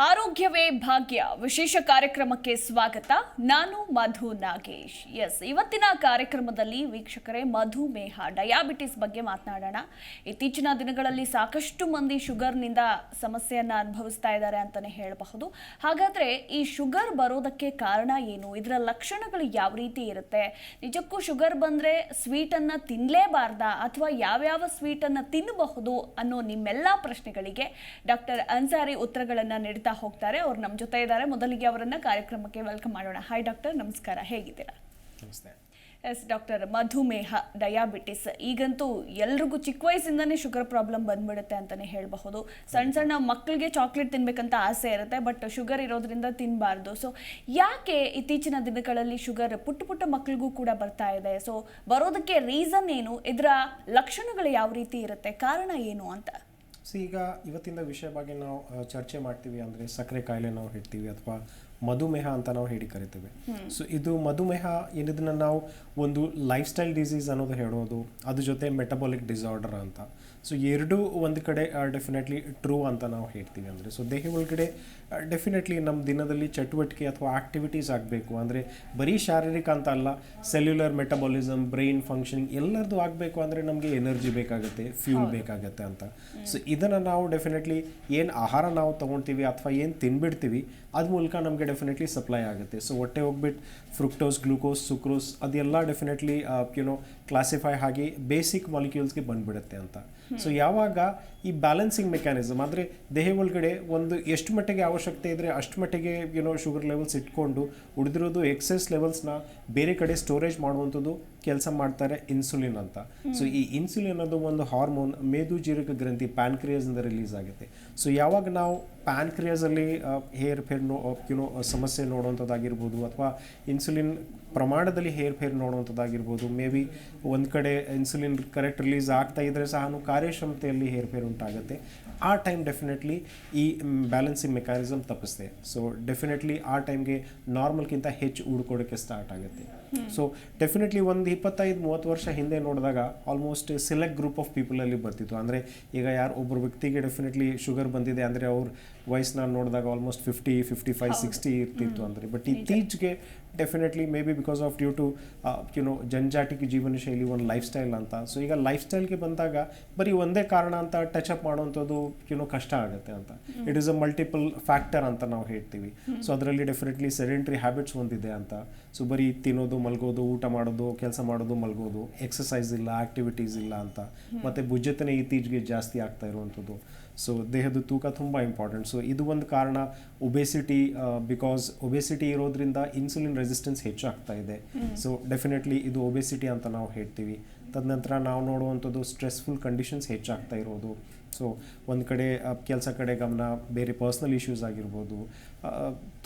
ಆರೋಗ್ಯವೇ ಭಾಗ್ಯ. ವಿಶೇಷ ಕಾರ್ಯಕ್ರಮಕ್ಕೆ ಸ್ವಾಗತ. ನಾನು ಮಧು ನಾಗೇಶ್. ಎಸ್ ಇವತ್ತಿನ ಕಾರ್ಯಕ್ರಮದಲ್ಲಿ ವೀಕ್ಷಕರೇ ಮಧುಮೇಹ ಡಯಾಬಿಟಿಸ್ ಬಗ್ಗೆ ಮಾತನಾಡೋಣ. ಇತ್ತೀಚಿನ ದಿನಗಳಲ್ಲಿ ಸಾಕಷ್ಟು ಮಂದಿ ಶುಗರ್ನಿಂದ ಸಮಸ್ಯೆಯನ್ನು ಅನುಭವಿಸ್ತಾ ಇದ್ದಾರೆ ಅಂತಾನೆ ಹೇಳಬಹುದು. ಹಾಗಾದ್ರೆ ಈ ಶುಗರ್ ಬರೋದಕ್ಕೆ ಕಾರಣ ಏನು? ಇದರ ಲಕ್ಷಣಗಳು ಯಾವ ರೀತಿ ಇರುತ್ತೆ? ನಿಜಕ್ಕೂ ಶುಗರ್ ಬಂದ್ರೆ ಸ್ವೀಟನ್ನು ಅನ್ನ ತಿನ್ಲೇಬಾರ್ದಾ? ಅಥವಾ ಯಾವ್ಯಾವ ಸ್ವೀಟನ್ನು ತಿನ್ನಬಹುದು ಅನ್ನೋ ನಿಮ್ಮೆಲ್ಲ ಪ್ರಶ್ನೆಗಳಿಗೆ ಡಾಕ್ಟರ್ ಅನ್ಸಾರಿ ಉತ್ತರಗಳನ್ನ ನೀಡ್ತಾ ಹೋಗ್ತಾರೆ. ಅವ್ರು ನಮ್ಮ ಜೊತೆ ಇದ್ದಾರೆ. ಮೊದಲಿಗೆ ಅವರನ್ನು ಕಾರ್ಯಕ್ರಮಕ್ಕೆ ವೆಲ್ಕಮ್ ಮಾಡೋಣ. ಹಾಯ್ ಡಾಕ್ಟರ್ ನಮಸ್ಕಾರ. ಹೇಗಿದ್ದೀರಾ? ನಮಸ್ತೆ. ಎಸ್ ಡಾಕ್ಟರ್ ಮಧುಮೇಹ ಡಯಾಬಿಟಿಸ್ ಈಗಂತೂ ಎಲ್ರಿಗೂ ಚಿಕ್ಕ ವಯಸ್ಸಿಂದನೇ ಶುಗರ್ ಪ್ರಾಬ್ಲಮ್ ಬಂದ್ಬಿಡುತ್ತೆ ಅಂತಲೇ ಹೇಳಬಹುದು. ಸಣ್ಣ ಸಣ್ಣ ಮಕ್ಕಳಿಗೆ ಚಾಕ್ಲೇಟ್ ತಿನ್ಬೇಕಂತ ಆಸೆ ಇರುತ್ತೆ ಬಟ್ ಶುಗರ್ ಇರೋದ್ರಿಂದ ತಿನ್ನಬಾರ್ದು ಸೊ ಯಾಕೆ ಇತ್ತೀಚಿನ ದಿನಗಳಲ್ಲಿ ಶುಗರ್ ಪುಟ್ಟ ಪುಟ್ಟ ಮಕ್ಕಳಿಗೂ ಕೂಡ ಬರ್ತಾ ಇದೆ? ಸೊ ಬರೋದಕ್ಕೆ ರೀಸನ್ ಏನು? ಇದರ ಲಕ್ಷಣಗಳು ಯಾವ ರೀತಿ ಇರುತ್ತೆ? ಕಾರಣ ಏನು ಅಂತ? ಸೊ ಈಗ ಇವತ್ತಿನ ವಿಷಯ ಬಗ್ಗೆ ನಾವು ಚರ್ಚೆ ಮಾಡ್ತೀವಿ ಅಂದರೆ ಸಕ್ಕರೆ ಕಾಯಿಲೆ ನಾವು ಹೇಳ್ತೀವಿ ಅಥವಾ ಮಧುಮೇಹ ಅಂತ ನಾವು ಹೇಳಿ ಕರಿತೀವಿ. ಸೊ ಇದು ಮಧುಮೇಹ ಏನಿದನ್ನ ನಾವು ಒಂದು ಲೈಫ್ ಸ್ಟೈಲ್ ಡಿಸೀಸ್ ಅನ್ನೋದು ಹೇಳೋದು ಅದ್ರ ಜೊತೆ ಮೆಟಬಾಲಿಕ್ ಡಿಸಾರ್ಡರ್ ಅಂತ. ಸೊ ಎರಡೂ ಒಂದು ಕಡೆ ಡೆಫಿನೆಟ್ಲಿ ಟ್ರೂ ಅಂತ ನಾವು ಹೇಳ್ತೀವಿ ಅಂದರೆ. ಸೊ ದೇಹ ಒಳಗಡೆ ಡೆಫಿನೆಟ್ಲಿ ನಮ್ಮ ದಿನದಲ್ಲಿ ಚಟುವಟಿಕೆ ಅಥವಾ ಆಕ್ಟಿವಿಟೀಸ್ ಆಗಬೇಕು. ಅಂದರೆ ಬರೀ ಶಾರೀರಿಕ ಅಂತ ಅಲ್ಲ ಸೆಲ್ಯುಲರ್ ಮೆಟಬಾಲಿಸಮ್ ಬ್ರೈನ್ ಫಂಕ್ಷನಿಂಗ್ ಎಲ್ಲರದು ಆಗಬೇಕು ಅಂದರೆ ನಮಗೆ ಎನರ್ಜಿ ಬೇಕಾಗುತ್ತೆ ಫ್ಯೂಲ್ ಬೇಕಾಗುತ್ತೆ ಅಂತ. ಸೊ ಇದನ್ನು ನಾವು ಡೆಫಿನೆಟ್ಲಿ ಏನು ಆಹಾರ ನಾವು ತೊಗೊಳ್ತೀವಿ ಅಥವಾ ಏನು ತಿನ್ಬಿಡ್ತೀವಿ ಅದ ಮೂಲಕ ನಮಗೆ ಡೆಫಿನೆಟ್ಲಿ ಸಪ್ಲೈ ಆಗುತ್ತೆ. ಸೊ ಹೊಟ್ಟೆ ಹೋಗ್ಬಿಟ್ಟು ಫ್ರುಕ್ಟೋಸ್ ಗ್ಲೂಕೋಸ್ ಸುಕ್ರೋಸ್ ಅದೆಲ್ಲ ಡೆಫಿನೆಟ್ಲಿ ಯುನೋ ಕ್ಲಾಸಿಫೈ ಆಗಿ ಬೇಸಿಕ್ ಮಾಲಿಕ್ಯೂಲ್ಸ್ಗೆ ಬಂದ್ಬಿಡುತ್ತೆ ಅಂತ. ಸೊ ಯಾವಾಗ ಈ ಬ್ಯಾಲೆನ್ಸಿಂಗ್ ಮೆಕ್ಯಾನಿಸಮ್ ಅಂದರೆ ದೇಹ ಒಳಗಡೆ ಒಂದು ಎಷ್ಟು ಮಟ್ಟಿಗೆ ಅವಶ್ಯಕತೆ ಇದ್ದರೆ ಅಷ್ಟು ಮಟ್ಟಿಗೆ ಏನೋ ಶುಗರ್ ಲೆವೆಲ್ಸ್ ಇಟ್ಕೊಂಡು ಉಳಿದಿರೋದು ಎಕ್ಸೆಸ್ ಲೆವೆಲ್ಸ್ನ ಬೇರೆ ಕಡೆ ಸ್ಟೋರೇಜ್ ಮಾಡುವಂಥದ್ದು ಕೆಲಸ ಮಾಡ್ತಾರೆ ಇನ್ಸುಲಿನ್ ಅಂತ. ಸೊ ಈ ಇನ್ಸುಲಿನ್ ಅನ್ನೋದು ಒಂದು ಹಾರ್ಮೋನ್ ಮೇದು ಜೀರಕ ಗ್ರಂಥಿ ಪ್ಯಾನ್ಕ್ರಿಯಸ್ನಿಂದ ರಿಲೀಸ್ ಆಗುತ್ತೆ. ಸೊ ಯಾವಾಗ ನಾವು ಪ್ಯಾನ್ಕ್ರಿಯಾಸಲ್ಲಿ ಹೇರ್ ಫೇರ್ ನೋ ಯುನೋ ಸಮಸ್ಯೆ ನೋಡುವಂಥದ್ದಾಗಿರ್ಬೋದು ಅಥವಾ ಇನ್ಸುಲಿನ್ ಪ್ರಮಾಣದಲ್ಲಿ ಹೇರ್ ಫೇರ್ ನೋಡುವಂಥದ್ದಾಗಿರ್ಬೋದು ಮೇ ಬಿ ಒಂದು ಕಡೆ ಇನ್ಸುಲಿನ್ ಕರೆಕ್ಟ್ ರಿಲೀಸ್ ಆಗ್ತಾ ಇದ್ದರೆ ಸಹ ಕಾರ್ಯಕ್ಷಮತೆಯಲ್ಲಿ ಹೇರ್ ಫೇರ್ ಉಂಟಾಗುತ್ತೆ. ಆ ಟೈಮ್ ಡೆಫಿನೆಟ್ಲಿ ಈ ಬ್ಯಾಲೆನ್ಸಿಂಗ್ ಮೆಕ್ಯಾನಿಸಮ್ ತಪ್ಪಿಸ್ತೆ ಸೊ ಡೆಫಿನೆಟ್ಲಿ ಆ ಟೈಮ್ಗೆ ನಾರ್ಮಲ್ಗಿಂತ ಹೆಚ್ಚು ಉಳ್ಕೊಡೋಕ್ಕೆ ಸ್ಟಾರ್ಟ್ ಆಗುತ್ತೆ. ಸೊ ಡೆಫಿನೆಟ್ಲಿ ಒಂದು ಇಪ್ಪತ್ತೈದು ಮೂವತ್ತು ವರ್ಷ ಹಿಂದೆ ನೋಡಿದಾಗ ಆಲ್ಮೋಸ್ಟ್ ಸೆಲೆಕ್ಟ್ ಗ್ರೂಪ್ ಆಫ್ ಪೀಪಲಲ್ಲಿ ಬರ್ತಿತ್ತು. ಅಂದರೆ ಈಗ ಯಾರು ಒಬ್ಬರು ವ್ಯಕ್ತಿಗೆ ಡೆಫಿನೆಟ್ಲಿ ಶುಗರ್ ಬಂದಿದೆ ಅಂದರೆ ಅವ್ರ ವಯಸ್ಸನ್ನ ನೋಡಿದಾಗ almost fifty fifty five sixty ಇರ್ತಿತ್ತು ಅಂದರೆ. ಬಟ್ ಇತ್ತೀಚೆಗೆ definitely maybe because of due to you know ಜನಜಾಟಿಕ ಜೀವನ ಶೈಲಿ ಒಂದು ಲೈಫ್ ಸ್ಟೈಲ್ ಅಂತ. ಸೊ ಈಗ ಲೈಫ್ ಸ್ಟೈಲ್ಗೆ ಬಂದಾಗ ಬರೀ ಒಂದೇ ಕಾರಣ ಅಂತ ಟಚ್ ಅಪ್ ಮಾಡುವಂಥದ್ದು ಯುನೋ ಕಷ್ಟ ಆಗುತ್ತೆ ಅಂತ. It is a multiple factor ಅಂತ ನಾವು ಹೇಳ್ತೀವಿ. ಸೊ ಅದರಲ್ಲಿ ಡೆಫಿನೆಟ್ಲಿ ಸೆಡೆಂಟ್ರಿ ಹ್ಯಾಬಿಟ್ಸ್ ಒಂದಿದೆ ಅಂತ. ಸೊ ಬರೀ ತಿನ್ನೋದು ಮಲಗೋದು ಊಟ ಮಾಡೋದು ಕೆಲಸ ಮಾಡೋದು ಮಲಗೋದು ಎಕ್ಸಸೈಸ್ ಇಲ್ಲ ಆಕ್ಟಿವಿಟೀಸ್ ಇಲ್ಲ ಅಂತ. ಮತ್ತು ಭುಜತನೆ ಇತ್ತೀಚೆಗೆ ಜಾಸ್ತಿ ಆಗ್ತಾ ಇರುವಂಥದ್ದು. ಸೊ ದೇಹದ ತೂಕ ತುಂಬ ಇಂಪಾರ್ಟೆಂಟ್ ಸೊ ಇದು ಒಂದು ಕಾರಣ. ಒಬೆಸಿಟಿ ಬಿಕಾಸ್ ಒಬೆಸಿಟಿ ಇರೋದ್ರಿಂದ ಇನ್ಸುಲಿನ್ ರೆಸಿಸ್ಟೆನ್ಸ್ ಹೆಚ್ಚಾಗ್ತಾ ಇದೆ. ಸೊ ಡೆಫಿನೆಟ್ಲಿ ಇದು ಒಬೆಸಿಟಿ ಅಂತ ನಾವು ಹೇಳ್ತೀವಿ. ತದನಂತರ ನಾವು ನೋಡುವಂಥದ್ದು ಸ್ಟ್ರೆಸ್ಫುಲ್ ಕಂಡೀಷನ್ಸ್ ಹೆಚ್ಚಾಗ್ತಾ ಇರೋದು. ಸೊ ಒಂದು ಕಡೆ ಕೆಲಸ ಕಡೆ ಗಮನ ಬೇರೆ ಪರ್ಸ್ನಲ್ ಇಶ್ಯೂಸ್ ಆಗಿರ್ಬೋದು.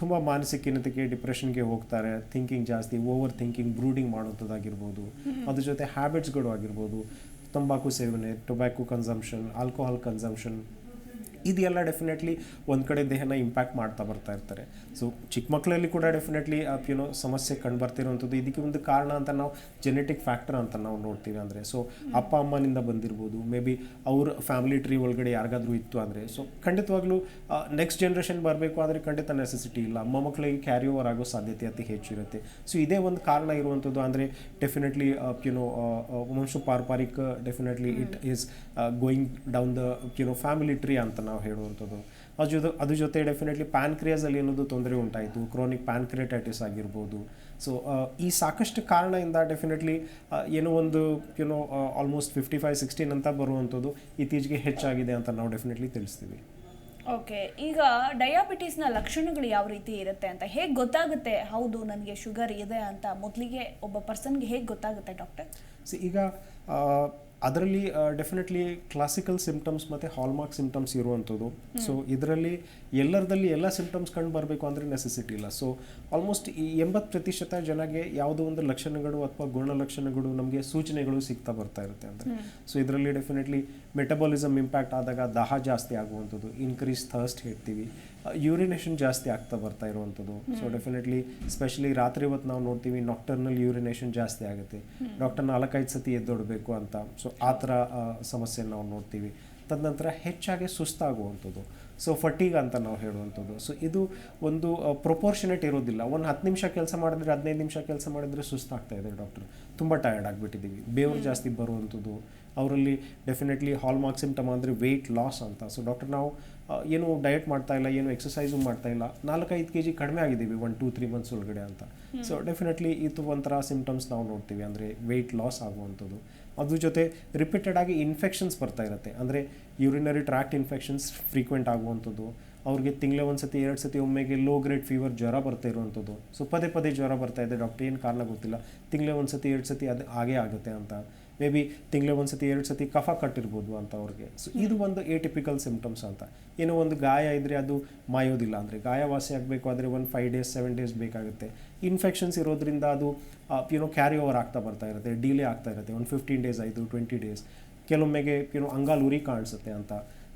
ತುಂಬ ಮಾನಸಿಕ ಖಿನ್ನತೆಗೆ ಡಿಪ್ರೆಷನ್ಗೆ ಹೋಗ್ತಾರೆ. ಥಿಂಕಿಂಗ್ ಜಾಸ್ತಿ ಓವರ್ ಥಿಂಕಿಂಗ್ ಬ್ರೂಡಿಂಗ್ ಮಾಡುವಂಥದ್ದಾಗಿರ್ಬೋದು ಅದ್ರ ಜೊತೆ ಹ್ಯಾಬಿಟ್ಸ್ಗಳು ಆಗಿರ್ಬೋದು. ತಂಬಾಕು ಸೇವನೆ ಟೊಬ್ಯಾಕೊ ಕನ್ಸಂಪ್ಷನ್ ಆಲ್ಕೋಹಾಲ್ ಕನ್ಸಂಪ್ಷನ್ ಇದೆಲ್ಲ ಡೆಫಿನೆಟ್ಲಿ ಒಂದು ಕಡೆ ದೇಹನ ಇಂಪ್ಯಾಕ್ಟ್ ಮಾಡ್ತಾ ಬರ್ತಾ ಇರ್ತಾರೆ. ಸೊ ಚಿಕ್ಕ ಮಕ್ಕಳಲ್ಲಿ ಕೂಡ ಡೆಫಿನೆಟ್ಲಿ ಏನೋ ಸಮಸ್ಯೆ ಕಂಡು ಬರ್ತಿರುವಂಥದ್ದು. ಇದಕ್ಕೆ ಒಂದು ಕಾರಣ ಅಂತ ನಾವು ಜೆನೆಟಿಕ್ ಫ್ಯಾಕ್ಟರ್ ಅಂತ ನಾವು ನೋಡ್ತೀವಿ ಅಂದರೆ ಸೊ ಅಪ್ಪ ಅಮ್ಮನಿಂದ ಬಂದಿರ್ಬೋದು. ಮೇ ಬಿ ಅವ್ರ ಫ್ಯಾಮಿಲಿ ಟ್ರೀ ಒಳಗಡೆ ಯಾರಿಗಾದರೂ ಇತ್ತು ಅಂದರೆ ಸೊ ಖಂಡಿತವಾಗ್ಲೂ ನೆಕ್ಸ್ಟ್ ಜನ್ರೇಷನ್ ಬರಬೇಕು ಆದರೆ ಖಂಡಿತ ನೆಸೆಸಿಟಿ ಇಲ್ಲ. ಅಮ್ಮ ಮೊಮ್ಮಕ್ಕಳಿಗೆ ಕ್ಯಾರಿ ಓವರ್ ಆಗೋ ಸಾಧ್ಯತೆ ಅತಿ ಹೆಚ್ಚಿರುತ್ತೆ ಸೊ ಇದೇ ಒಂದು ಕಾರಣ ಇರುವಂಥದ್ದು ಅಂದರೆ ಡೆಫಿನೆಟ್ಲಿ ಯುನೋ ವಂಶ ಪಾರಂಪರಿಕ definitely it is going down the you know family tree ಅಂತ ನಾವು ಹೇಳುವಂಥದ್ದು. ಅದ್ರ ಜೊತೆ ಅದ್ರ ಜೊತೆ ಡೆಫಿನೆಟ್ಲಿ ಪ್ಯಾನ್ಕ್ರಿಯಾಸಲ್ಲಿ ಏನದು ತೊಂದರೆ ಉಂಟಾಯಿತು ಕ್ರೋನಿಕ್ ಪ್ಯಾನ್ಕ್ರಿಯಟೈಟಿಸ್ ಆಗಿರ್ಬೋದು. ಸೊ ಈ ಸಾಕಷ್ಟು ಕಾರಣದಿಂದ ಡೆಫಿನೆಟ್ಲಿ ಏನೋ ಒಂದು you know almost fifty five sixteen ಅಂತ ಬರುವಂಥದ್ದು ಇತ್ತೀಚೆಗೆ ಹೆಚ್ಚಾಗಿದೆ ಅಂತ ನಾವು ಡೆಫಿನೆಟ್ಲಿ ತಿಳಿಸ್ತೀವಿ. ಓಕೆ ಈಗ ಡಯಾಬಿಟೀಸ್ನ ಲಕ್ಷಣಗಳು ಯಾವ ರೀತಿ ಇರುತ್ತೆ ಅಂತ ಹೇಗೆ ಗೊತ್ತಾಗುತ್ತೆ? ಹೌದು ನನಗೆ ಶುಗರ್ ಇದೆ ಅಂತ ಮೊದಲಿಗೆ ಒಬ್ಬ ಪರ್ಸನ್ಗೆ ಹೇಗೆ ಗೊತ್ತಾಗುತ್ತೆ ಡಾಕ್ಟರ್ ಸೊ ಈಗ ಅದರಲ್ಲಿ ಡೆಫಿನೆಟ್ಲಿ ಕ್ಲಾಸಿಕಲ್ ಸಿಂಪ್ಟಮ್ಸ್ ಮತ್ತು ಹಾಲ್ಮಾರ್ಕ್ ಸಿಂಪ್ಟಮ್ಸ್ ಇರುವಂಥದ್ದು. ಸೊ ಇದರಲ್ಲಿ ಎಲ್ಲರದಲ್ಲಿ ಎಲ್ಲ ಸಿಂಪ್ಟಮ್ಸ್ ಕಂಡು ಬರಬೇಕು ಅಂದರೆ ನೆಸೆಸಿಟಿ ಇಲ್ಲ. ಸೊ ಆಲ್ಮೋಸ್ಟ್ ಈ ಎಂಬತ್ತು ಪ್ರತಿಶತ ಜನಗೆ ಯಾವುದೋ ಒಂದು ಲಕ್ಷಣಗಳು ಅಥವಾ ಗುಣಲಕ್ಷಣಗಳು ನಮಗೆ ಸೂಚನೆಗಳು ಸಿಗ್ತಾ ಬರ್ತಾ ಇರುತ್ತೆ ಅಂದರೆ ಸೊ ಇದರಲ್ಲಿ ಡೆಫಿನೆಟ್ಲಿ ಮೆಟಬಾಲಿಸಮ್ ಇಂಪ್ಯಾಕ್ಟ್ ಆದಾಗ ದಾಹ ಜಾಸ್ತಿ ಆಗುವಂಥದ್ದು ಇನ್ಕ್ರೀಸ್ ಥರ್ಸ್ಟ್ ಹೇಳ್ತೀವಿ. ಯೂರಿನೇಷನ್ ಜಾಸ್ತಿ ಆಗ್ತಾ ಬರ್ತಾ ಇರುವಂಥದ್ದು. ಸೊ ಡೆಫಿನೆಟ್ಲಿ ಸ್ಪೆಷಲಿ ರಾತ್ರಿ ಹೊತ್ತು ನಾವು ನೋಡ್ತೀವಿ ನಾಕ್ಟರ್ನಲ್ ಯೂರಿನೇಷನ್ ಜಾಸ್ತಿ ಆಗುತ್ತೆ. ಡಾಕ್ಟರ್ ನಾಲ್ಕೈದು ಸತಿ ಎದ್ದೊಡಬೇಕು ಅಂತ. ಸೊ ಆ ಥರ ಸಮಸ್ಯೆ ನಾವು ನೋಡ್ತೀವಿ. ತದನಂತರ ಹೆಚ್ಚಾಗಿ ಸುಸ್ತಾಗುವಂಥದ್ದು. ಸೊ ಫಟೀಗ್ ಅಂತ ನಾವು ಹೇಳುವಂಥದ್ದು. ಸೊ ಇದು ಒಂದು ಪ್ರೊಪೋರ್ಷನೇಟ್ ಇರೋದಿಲ್ಲ. ಒಂದು ಹತ್ತು ನಿಮಿಷ ಕೆಲಸ ಮಾಡಿದ್ರೆ ಹದಿನೈದು ನಿಮಿಷ ಕೆಲಸ ಮಾಡಿದರೆ ಸುಸ್ತಾಗ್ತಾ ಇದೆ ಡಾಕ್ಟರ್ ತುಂಬ ಟಯರ್ಡ್ ಆಗಿಬಿಟ್ಟಿದ್ದೀವಿ. ಬೇವ್ರು ಜಾಸ್ತಿ ಬರುವಂಥದ್ದು. ಅವರಲ್ಲಿ ಡೆಫಿನೆಟ್ಲಿ ಹಾಲ್ಮಾರ್ಕ್ ಸಿಮ್ಟಮ್ ಅಂದರೆ ವೆಯ್ಟ್ ಲಾಸ್ ಅಂತ. ಸೊ ಡಾಕ್ಟರ್ ನಾವು ಏನು ಡಯಟ್ ಮಾಡ್ತಾ ಇಲ್ಲ ಏನು ಎಕ್ಸಸೈಸು ಮಾಡ್ತಾ ಇಲ್ಲ. ನಾಲ್ಕೈದು ಕೆ ಜಿ ಕಡಿಮೆ ಆಗಿದ್ದೀವಿ ಒನ್ ಟೂ ತ್ರೀ ಮಂತ್ಸ್ ಒಳಗಡೆ ಅಂತ. ಸೊ ಡೆಫಿನೆಟ್ಲಿ ಇದು ಒಂಥರ ಸಿಂಪ್ಟಮ್ಸ್ ನಾವು ನೋಡ್ತೀವಿ. ಅಂದರೆ ವೆಯ್ಟ್ ಲಾಸ್ ಆಗುವಂಥದ್ದು. ಅದ್ರ ಜೊತೆ ರಿಪೀಟೆಡ್ ಆಗಿ ಇನ್ಫೆಕ್ಷನ್ಸ್ ಬರ್ತಾ ಇರುತ್ತೆ. ಅಂದರೆ ಯೂರಿನರಿ ಟ್ರ್ಯಾಕ್ಟ್ ಇನ್ಫೆಕ್ಷನ್ಸ್ ಫ್ರೀಕ್ವೆಂಟ್ ಆಗುವಂಥದ್ದು. ಅವ್ರಿಗೆ ತಿಂಗಳೇ ಒಂದು ಸತಿ ಎರಡು ಸತಿ ಒಮ್ಮೆಗೆ ಲೋ ಗ್ರೇಡ್ ಫೀವರ್ ಜ್ವರ ಬರ್ತಾ ಇರುವಂಥದ್ದು. ಸೊ ಪದೇ ಪದೇ ಜ್ವರ ಬರ್ತಾ ಇದೆ. ಡಾಕ್ಟರ್ ಏನು ಕಾರಣ ಗೊತ್ತಿಲ್ಲ. ತಿಂಗಳೇ ಒಂದು ಸತಿ ಎರಡು ಸತಿ ಅದು ಆಗೇ ಆಗುತ್ತೆ ಅಂತ. ಮೇ ಬಿ ತಿಂಗಳ ಒಂದು ಸತಿ ಎರಡು ಸತಿ ಕಫ ಕಟ್ಟಿರ್ಬೋದು ಅಂತ ಅವ್ರಿಗೆ. ಸೊ ಇದು ಒಂದು ಎಟಿಪಿಕಲ್ ಸಿಂಪ್ಟಮ್ಸ್ ಅಂತ. ಏನೋ ಒಂದು ಗಾಯ ಇದ್ದರೆ ಅದು ಮಾಯೋದಿಲ್ಲ ಅಂದರೆ ಗಾಯ ವಾಸಿ ಆಗಬೇಕು ಆದರೆ ಒಂದು ಫೈವ್ ಡೇಸ್ ಸೆವೆನ್ ಡೇಸ್ ಬೇಕಾಗುತ್ತೆ. ಇನ್ಫೆಕ್ಷನ್ಸ್ ಇರೋದ್ರಿಂದ ಅದು ಏನೋ ಕ್ಯಾರಿ ಓವರ್ ಆಗ್ತಾ ಬರ್ತಾ ಇರುತ್ತೆ ಡಿಲೇ ಆಗ್ತಾ ಇರುತ್ತೆ. ಒಂದು ಫಿಫ್ಟೀನ್ ಡೇಸ್ ಆಯಿತು ಟ್ವೆಂಟಿ ಡೇಸ್ ಕೆಲವೊಮ್ಮೆಗೆ ಏನೋ ಅಂಗಾಲ್ ಉರಿ ಕಾಣಿಸುತ್ತೆ ಅಂತ.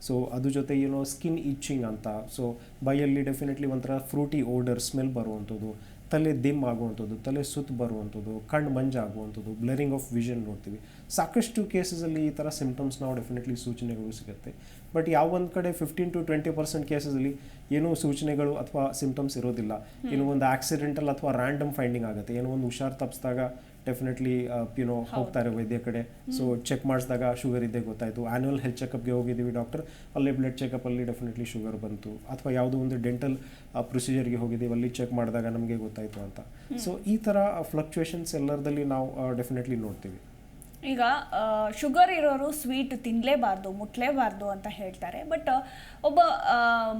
ಸೊ ಅದ್ರ ಜೊತೆ ಏನೋ ಸ್ಕಿನ್ ಇಚ್ಚಿಂಗ್ ಅಂತ. ಸೊ ಬೈಯಲ್ಲಿ ಡೆಫಿನೆಟ್ಲಿ ಒಂಥರ ಫ್ರೂಟಿ ಓಡರ್ ಸ್ಮೆಲ್ ಬರುವಂಥದ್ದು. ತಲೆ ದಿಮ್ ಆಗುವಂಥದ್ದು ತಲೆ ಸುತ್ತು ಬರುವಂಥದ್ದು ಕಣ್ಣು ಮಂಜಾಗುವಂಥದ್ದು ಬ್ಲರಿಂಗ್ ಆಫ್ ವಿಷನ್ ನೋಡ್ತೀವಿ. ಸಾಕಷ್ಟು ಕೇಸಸಲ್ಲಿ ಈ ಥರ ಸಿಂಪ್ಟಮ್ಸ್ ನಾವು ಡೆಫಿನೆಟ್ಲಿ ಸೂಚನೆಗಳು ಸಿಗುತ್ತೆ. ಬಟ್ ಯಾವ ಒಂದು ಕಡೆ ಫಿಫ್ಟೀನ್ ಟು ಟ್ವೆಂಟಿ ಪರ್ಸೆಂಟ್ ಕೇಸಸಲ್ಲಿ ಏನೂ ಸೂಚನೆಗಳು ಅಥವಾ ಸಿಂಪ್ಟಮ್ಸ್ ಇರೋದಿಲ್ಲ. ಏನೋ ಒಂದು ಆಕ್ಸಿಡೆಂಟಲ್ ಅಥವಾ ರ್ಯಾಂಡಮ್ ಫೈಂಡಿಂಗ್ ಆಗುತ್ತೆ. ಏನೋ ಒಂದು ಹುಷಾರು ತಪ್ಪಿಸಿದಾಗ ಡೆಫಿನೆಟ್ಲಿ ಯುನೋ ಹೋಗ್ತಾರೆ ವೈದ್ಯ ಕಡೆ. ಸೊ ಚೆಕ್ ಮಾಡಿಸಿದಾಗ ಶುಗರ್ ಇದೆ ಗೊತ್ತಾಯಿತು. ಆ್ಯನ್ಯಲ್ ಹೆಲ್ತ್ ಚೆಕಪ್ಗೆ ಹೋಗಿದ್ದೀವಿ ಡಾಕ್ಟರ್ ಅಲ್ಲಿ ಬ್ಲಡ್ ಚೆಕಪ್ಪಲ್ಲಿ ಡೆಫಿನೆಟ್ಲಿ ಶುಗರ್ ಬಂತು. ಅಥವಾ ಯಾವುದೋ ಒಂದು ಡೆಂಟಲ್ ಪ್ರೊಸೀಜರ್ಗೆ ಹೋಗಿದ್ದೀವಿ. ಅಲ್ಲಿ ಚೆಕ್ ಮಾಡಿದಾಗ ನಮಗೆ ಗೊತ್ತಾಯಿತು ಅಂತ. ಸೊ ಈ ಥರ ಫ್ಲಕ್ಚುಯೇಷನ್ಸ್ ಎಲ್ಲರದಲ್ಲಿ ನಾವು ಡೆಫಿನೆಟ್ಲಿ ನೋಡ್ತೀವಿ. ಈಗ ಶುಗರ್ ಇರೋರು ಸ್ವೀಟ್ ತಿನ್ನಲೇಬಾರ್ದು ಮುಟ್ಲೇಬಾರ್ದು ಅಂತ ಹೇಳ್ತಾರೆ. ಬಟ್, ಒಬ್ಬ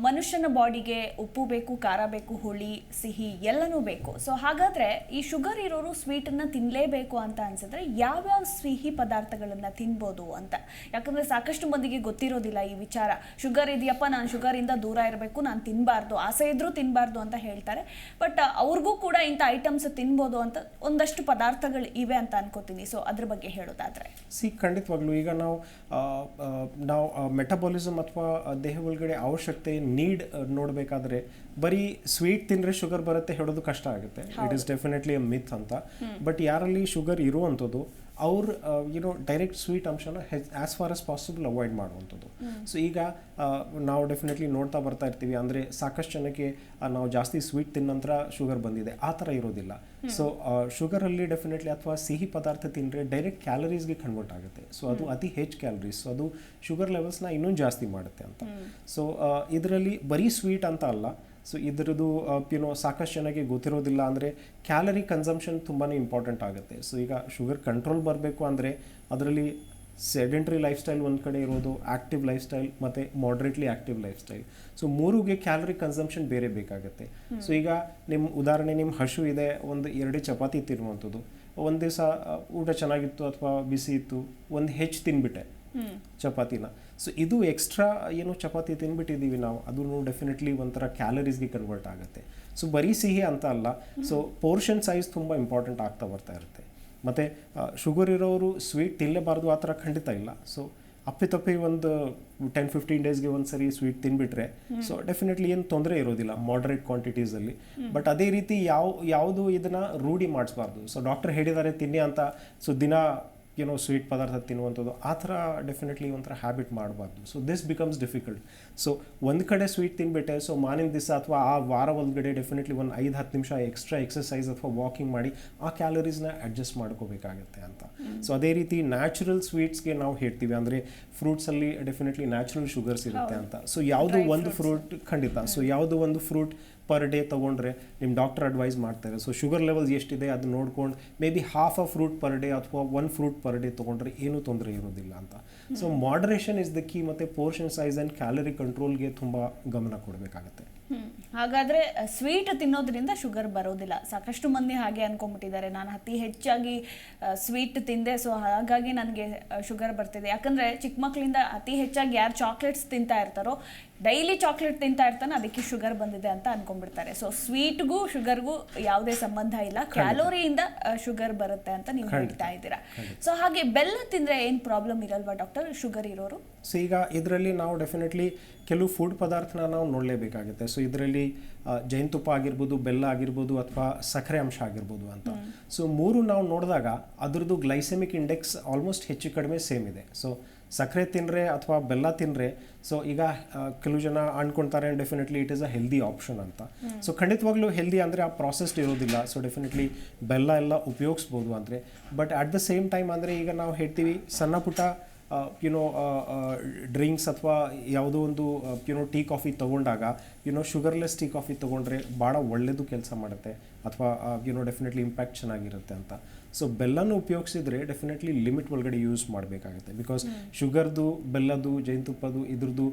ಮನುಷ್ಯನ ಬಾಡಿಗೆ ಉಪ್ಪು ಬೇಕು, ಖಾರ ಬೇಕು, ಹುಳಿ, ಸಿಹಿ ಎಲ್ಲನೂ ಬೇಕು. ಸೊ ಹಾಗಾದರೆ ಈ ಶುಗರ್ ಇರೋರು ಸ್ವೀಟನ್ನು ತಿನ್ನಲೇಬೇಕು ಅಂತ ಅನ್ಸಿದ್ರೆ ಯಾವ್ಯಾವ ಸಿಹಿ ಪದಾರ್ಥಗಳನ್ನು ತಿನ್ಬೋದು ಅಂತ? ಯಾಕಂದರೆ ಸಾಕಷ್ಟು ಮಂದಿಗೆ ಗೊತ್ತಿರೋದಿಲ್ಲ ಈ ವಿಚಾರ. ಶುಗರ್ ಇದೆಯಪ್ಪ, ನಾನು ಶುಗರಿಂದ ದೂರ ಇರಬೇಕು, ನಾನು ತಿನ್ನಬಾರ್ದು ಆಸೆ ಇದ್ದರೂ ತಿನ್ನಬಾರ್ದು ಅಂತ ಹೇಳ್ತಾರೆ. ಬಟ್, ಅವ್ರಿಗೂ ಕೂಡ ಇಂಥ ಐಟಮ್ಸ್ ತಿನ್ಬೋದು ಅಂತ ಒಂದಷ್ಟು ಪದಾರ್ಥಗಳು ಇವೆ ಅಂತ ಅನ್ಕೋತೀನಿ. ಸೊ ಅದ್ರ ಬಗ್ಗೆ ಹೇಳೋದಾದ್ರೆ ಸಿ ಖಂಡಿತವಾಗ್ಲೂ. ಈಗ ನಾವು ನಾವು ಮೆಟಬಾಲಿಸಮ್ ಅಥವಾ ದೇಹ ಒಳಗಡೆ ಅವಶ್ಯಕತೆ ನೀಡ್ ನೋಡಬೇಕಾದ್ರೆ ಬರೀ ಸ್ವೀಟ್ ತಿಂದರೆ ಶುಗರ್ ಬರುತ್ತೆ ಹೇಳೋದು ಕಷ್ಟ ಆಗುತ್ತೆ. It is definitely a myth ಅಂತ. ಬಟ್ ಯಾರಲ್ಲಿ ಶುಗರ್ ಇರುವಂಥದ್ದು ಅವ್ರು ಏನೋ ಡೈರೆಕ್ಟ್ ಸ್ವೀಟ್ ಅಂಶನ as far as possible avoid ಮಾಡುವಂಥದ್ದು. ಸೊ ಈಗ ನಾವು ಡೆಫಿನೆಟ್ಲಿ ನೋಡ್ತಾ ಬರ್ತಾ ಇರ್ತೀವಿ ಅಂದರೆ ಸಾಕಷ್ಟು ಜನಕ್ಕೆ ನಾವು ಜಾಸ್ತಿ ಸ್ವೀಟ್ ತಿನ್ನ ನಂತರ ಶುಗರ್ ಬಂದಿದೆ. ಆ ಥರ ಇರೋದಿಲ್ಲ. ಸೊ ಶುಗರಲ್ಲಿ ಡೆಫಿನೆಟ್ಲಿ ಅಥವಾ ಸಿಹಿ ಪದಾರ್ಥ ತಿಂದರೆ ಡೈರೆಕ್ಟ್ ಕ್ಯಾಲರೀಸ್ಗೆ ಕನ್ವರ್ಟ್ ಆಗುತ್ತೆ. ಸೊ ಅದು ಅತಿ ಹೆಚ್ಚು ಕ್ಯಾಲರೀಸ್ ಸೊ ಅದು ಶುಗರ್ ಲೆವೆಲ್ಸ್ನ ಇನ್ನೂ ಜಾಸ್ತಿ ಮಾಡುತ್ತೆ ಅಂತ. ಸೊ ಇದರಲ್ಲಿ ಬರೀ ಸ್ವೀಟ್ ಅಂತ ಅಲ್ಲ ಸೊ ಇದರದ್ದು ಏನೋ ಸಾಕಷ್ಟು ಜನಕ್ಕೆ ಗೊತ್ತಿರೋದಿಲ್ಲ ಅಂದರೆ ಕ್ಯಾಲರಿ ಕನ್ಸಂಪ್ಷನ್ ತುಂಬಾ ಇಂಪಾರ್ಟೆಂಟ್ ಆಗುತ್ತೆ. ಸೊ ಈಗ ಶುಗರ್ ಕಂಟ್ರೋಲ್ ಬರಬೇಕು ಅಂದರೆ ಅದರಲ್ಲಿ ಸೆಡೆಂಟ್ರಿ ಲೈಫ್ ಸ್ಟೈಲ್ ಒಂದು ಕಡೆ ಇರೋದು ಆ್ಯಕ್ಟಿವ್ ಲೈಫ್ ಸ್ಟೈಲ್ ಮತ್ತು moderately active life style so ಮೂರುಗೆ ಕ್ಯಾಲರಿ ಕನ್ಸಂಪ್ಷನ್ ಬೇರೆ ಬೇಕಾಗುತ್ತೆ. ಸೊ ಈಗ ನಿಮ್ಮ ಉದಾಹರಣೆ ನಿಮ್ಮ ಹಶು ಇದೆ ಒಂದು ಎರಡೇ ಚಪಾತಿ ತಿನ್ನುವಂಥದ್ದು. ಒಂದು ದಿವಸ ಊಟ ಚೆನ್ನಾಗಿತ್ತು ಅಥವಾ ಬಿಸಿ ಇತ್ತು ಒಂದು ಹೆಚ್ಚು ತಿನ್ಬಿಟ್ಟೆ. ಚಪಾತಿನ. ಸೊ ಇದು ಎಕ್ಸ್ಟ್ರಾ ಏನು ಚಪಾತಿ ತಿನ್ಬಿಟ್ಟಿದ್ದೀವಿ ನಾವು. ಅದನ್ನು ಡೆಫಿನೆಟ್ಲಿ ಒಂಥರ ಕ್ಯಾಲರೀಸ್ಗೆ ಕನ್ವರ್ಟ್ ಆಗುತ್ತೆ. ಸೊ ಬರೀ ಸಿಹಿ ಅಂತ ಅಲ್ಲ. ಸೊ ಪೋರ್ಷನ್ ಸೈಜ್ ತುಂಬ ಇಂಪಾರ್ಟೆಂಟ್ ಆಗ್ತಾ ಬರ್ತಾ ಇರುತ್ತೆ. ಮತ್ತು ಶುಗರ್ ಇರೋರು ಸ್ವೀಟ್ ತಿನ್ನಲೇಬಾರ್ದು ಆ ಥರ ಖಂಡಿತ ಇಲ್ಲ. ಸೊ ಅಪ್ಪಿತಪ್ಪಿ ಒಂದು ಟೆನ್ ಫಿಫ್ಟೀನ್ ಡೇಸ್ಗೆ ಒಂದು ಸರಿ ಸ್ವೀಟ್ ತಿನ್ಬಿಟ್ರೆ ಸೊ ಡೆಫಿನೆಟ್ಲಿ ಏನು ತೊಂದರೆ ಇರೋದಿಲ್ಲ ಮಾಡ್ರೇಟ್ ಕ್ವಾಂಟಿಟೀಸಲ್ಲಿ ಬಟ್ ಅದೇ ರೀತಿ ಯಾವ, ಯಾವುದು ಇದನ್ನ ರೂಢಿ ಮಾಡಿಸ್ಬಾರ್ದು. ಸೊ ಡಾಕ್ಟರ್ ಹೇಳಿದ್ದಾರೆ ತಿನ್ನಿ ಅಂತ. ಸೊ ದಿನ ಏನೋ ಸ್ವೀಟ್ ಪದಾರ್ಥ ತಿನ್ನುವಂಥದ್ದು ಆ ಥರ ಡೆಫಿನೆಟ್ಲಿ ಒಂಥರ ಹ್ಯಾಬಿಟ್ ಮಾಡಬಾರ್ದು. So this becomes difficult so ಒಂದು ಕಡೆ ಸ್ವೀಟ್ ತಿನ್ಬಿಟ್ಟೆ ಸೊ ಮಾರ್ನಿಂಗ್ ದಿವಸ ಅಥವಾ ಆ ವಾರ ಒಳಗಡೆ ಡೆಫಿನೆಟ್ಲಿ ಒಂದು ಐದು ಹತ್ತು ನಿಮಿಷ ಎಕ್ಸ್ಟ್ರಾ ಎಕ್ಸಸೈಸ್ ಅಥವಾ ವಾಕಿಂಗ್ ಮಾಡಿ ಆ ಕ್ಯಾಲರೀಸ್ನ ಅಡ್ಜಸ್ಟ್ ಮಾಡ್ಕೋಬೇಕಾಗತ್ತೆ ಅಂತ. ಸೊ ಅದೇ ರೀತಿ ನ್ಯಾಚುರಲ್ ಸ್ವೀಟ್ಸ್ಗೆ ನಾವು ಹೇಳ್ತೀವಿ. ಅಂದರೆ ಫ್ರೂಟ್ಸಲ್ಲಿ ಡೆಫಿನೆಟ್ಲಿ ನ್ಯಾಚುರಲ್ ಶುಗರ್ಸ್ ಇರುತ್ತೆ ಅಂತ. ಸೊ ಯಾವುದು ಒಂದು ಫ್ರೂಟ್ ಖಂಡಿತ. ಸೊ ಯಾವುದು ಒಂದು ಫ್ರೂಟ್ ಪರ್ ಡೇ ತೊಗೊಂಡ್ರೆ ನಿಮ್ಮ ಡಾಕ್ಟರ್ ಅಡ್ವೈಸ್ ಮಾಡ್ತಾರೆ. ಸೊ ಶುಗರ್ ಲೆವೆಲ್ಸ್ ಎಷ್ಟಿದೆ ಅದು ನೋಡ್ಕೊಂಡು maybe half a fruit per day ಅಥವಾ ಒನ್ ಫ್ರೂಟ್ ಪರ್ ಡೇ ತೊಗೊಂಡ್ರೆ ಏನೂ ತೊಂದರೆ ಇರೋದಿಲ್ಲ ಅಂತ. So moderation is the key ಮತ್ತು ಪೋರ್ಷನ್ ಸೈಜ್ ಆ್ಯಂಡ್ ಕ್ಯಾಲರಿ ಕಂಟ್ರೋಲ್ಗೆ ತುಂಬ ಗಮನ ಕೊಡಬೇಕಾಗತ್ತೆ. ಹಾಗಾದ್ರೆ ಸ್ವೀಟ್ ತಿನ್ನೋದ್ರಿಂದ ಶುಗರ್ ಬರೋದಿಲ್ಲ. ಸಾಕಷ್ಟು ಮಂದಿ ಹಾಗೆ ಅನ್ಕೊಂಡ್ಬಿಟ್ಟಿದ್ದಾರೆ. ನಾನು ಅತಿ ಹೆಚ್ಚಾಗಿ ಸ್ವೀಟ್ ತಿಂದೆ. ಸೊ ಹಾಗಾಗಿ ನನಗೆ ಶುಗರ್ ಬರ್ತಿದೆ. ಯಾಕಂದ್ರೆ ಚಿಕ್ಕ ಮಕ್ಕಳಿಂದ ಅತಿ ಹೆಚ್ಚಾಗಿ ಯಾರು ಚಾಕ್ಲೇಟ್ಸ್ ತಿಂತಾ ಇರ್ತಾರೋ ಡೈಲಿ ಚಾಕ್ಲೇಟ್ ತಿಂತಾ ಇರ್ತಾನೆ ಅದಕ್ಕೆ ಶುಗರ್ ಬಂದಿದೆ ಅಂತ ಅನ್ಕೊಂಡ್ಬಿಡ್ತಾರೆ. ಸೊ ಸ್ವೀಟ್ಗೂ ಶುಗರ್ಗೂ ಯಾವುದೇ ಸಂಬಂಧ ಇಲ್ಲ. ಕ್ಯಾಲೋರಿಯಿಂದ ಶುಗರ್ ಬರುತ್ತೆ ಅಂತ ನೀವು ಹೇಳ್ತಾ ಇದ್ದೀರಾ. ಸೊ ಹಾಗೆ ಬೆಲ್ಲ ತಿಂದ್ರೆ ಏನ್ ಪ್ರಾಬ್ಲಮ್ ಇರಲ್ವಾ ಡಾಕ್ಟರ್ ಶುಗರ್ ಇರೋರು? ಸೊ ಈಗ ಇದರಲ್ಲಿ ನಾವು ಡೆಫಿನೆಟ್ಲಿ ಕೆಲವು ಫುಡ್ ಪದಾರ್ಥನ ನಾವು ನೋಡಲೇಬೇಕಾಗುತ್ತೆ. ಸೊ ಇದರಲ್ಲಿ ಜೇನುತುಪ್ಪ ಆಗಿರ್ಬೋದು ಬೆಲ್ಲ ಆಗಿರ್ಬೋದು ಅಥವಾ ಸಕ್ಕರೆ ಅಂಶ ಆಗಿರ್ಬೋದು ಅಂತ. ಸೊ ಮೂರು ನಾವು ನೋಡಿದಾಗ ಅದರದ್ದು ಗ್ಲೈಸೆಮಿಕ್ ಇಂಡೆಕ್ಸ್ ಆಲ್ಮೋಸ್ಟ್ ಹೆಚ್ಚು ಕಡಿಮೆ ಸೇಮ್ ಇದೆ. ಸೊ ಸಕ್ಕರೆ ತಿನ್ನರೆ ಅಥವಾ ಬೆಲ್ಲ ತಿನ್ನರೆ ಸೊ ಈಗ ಕೆಲವು ಜನ ಅಂದ್ಕೊಳ್ತಾರೆ definitely it is a healthy option ಅಂತ. ಸೊ ಖಂಡಿತವಾಗ್ಲೂ ಹೆಲ್ದಿ ಅಂದರೆ ಆ ಪ್ರಾಸೆಸ್ಡ್ ಇರೋದಿಲ್ಲ. ಸೊ ಡೆಫಿನೆಟ್ಲಿ ಬೆಲ್ಲ ಎಲ್ಲ ಉಪಯೋಗಿಸ್ಬೋದು ಅಂದರೆ. But at the same time ಅಂದರೆ ಈಗ ನಾವು ಹೇಳ್ತೀವಿ ಸಣ್ಣ ಪುಟ್ಟ ಯುನೋ ಡ್ರಿಂಕ್ಸ್ ಅಥವಾ ಯಾವುದೋ ಒಂದು ಯುನೋ ಟೀ ಕಾಫಿ ತೊಗೊಂಡಾಗ you know sugarless tea coffee ತೊಗೊಂಡ್ರೆ ಭಾಳ ಒಳ್ಳೆಯದು ಕೆಲಸ ಮಾಡುತ್ತೆ ಅಥವಾ ಯುನೋ ಡೆಫಿನೆಟ್ಲಿ ಇಂಪ್ಯಾಕ್ಟ್ ಚೆನ್ನಾಗಿರುತ್ತೆ ಅಂತ. ಸೊ ಬೆಲ್ಲನೂ ಉಪಯೋಗಿಸಿದ್ರೆ ಡೆಫಿನೆಟ್ಲಿ ಲಿಮಿಟ್ ಒಳಗಡೆ ಯೂಸ್ ಮಾಡಬೇಕಾಗುತ್ತೆ. ಬಿಕಾಸ್ ಶುಗರ್ದು ಬೆಲ್ಲದು ಜೇನುತುಪ್ಪದು ಇದ್ರದ್ದು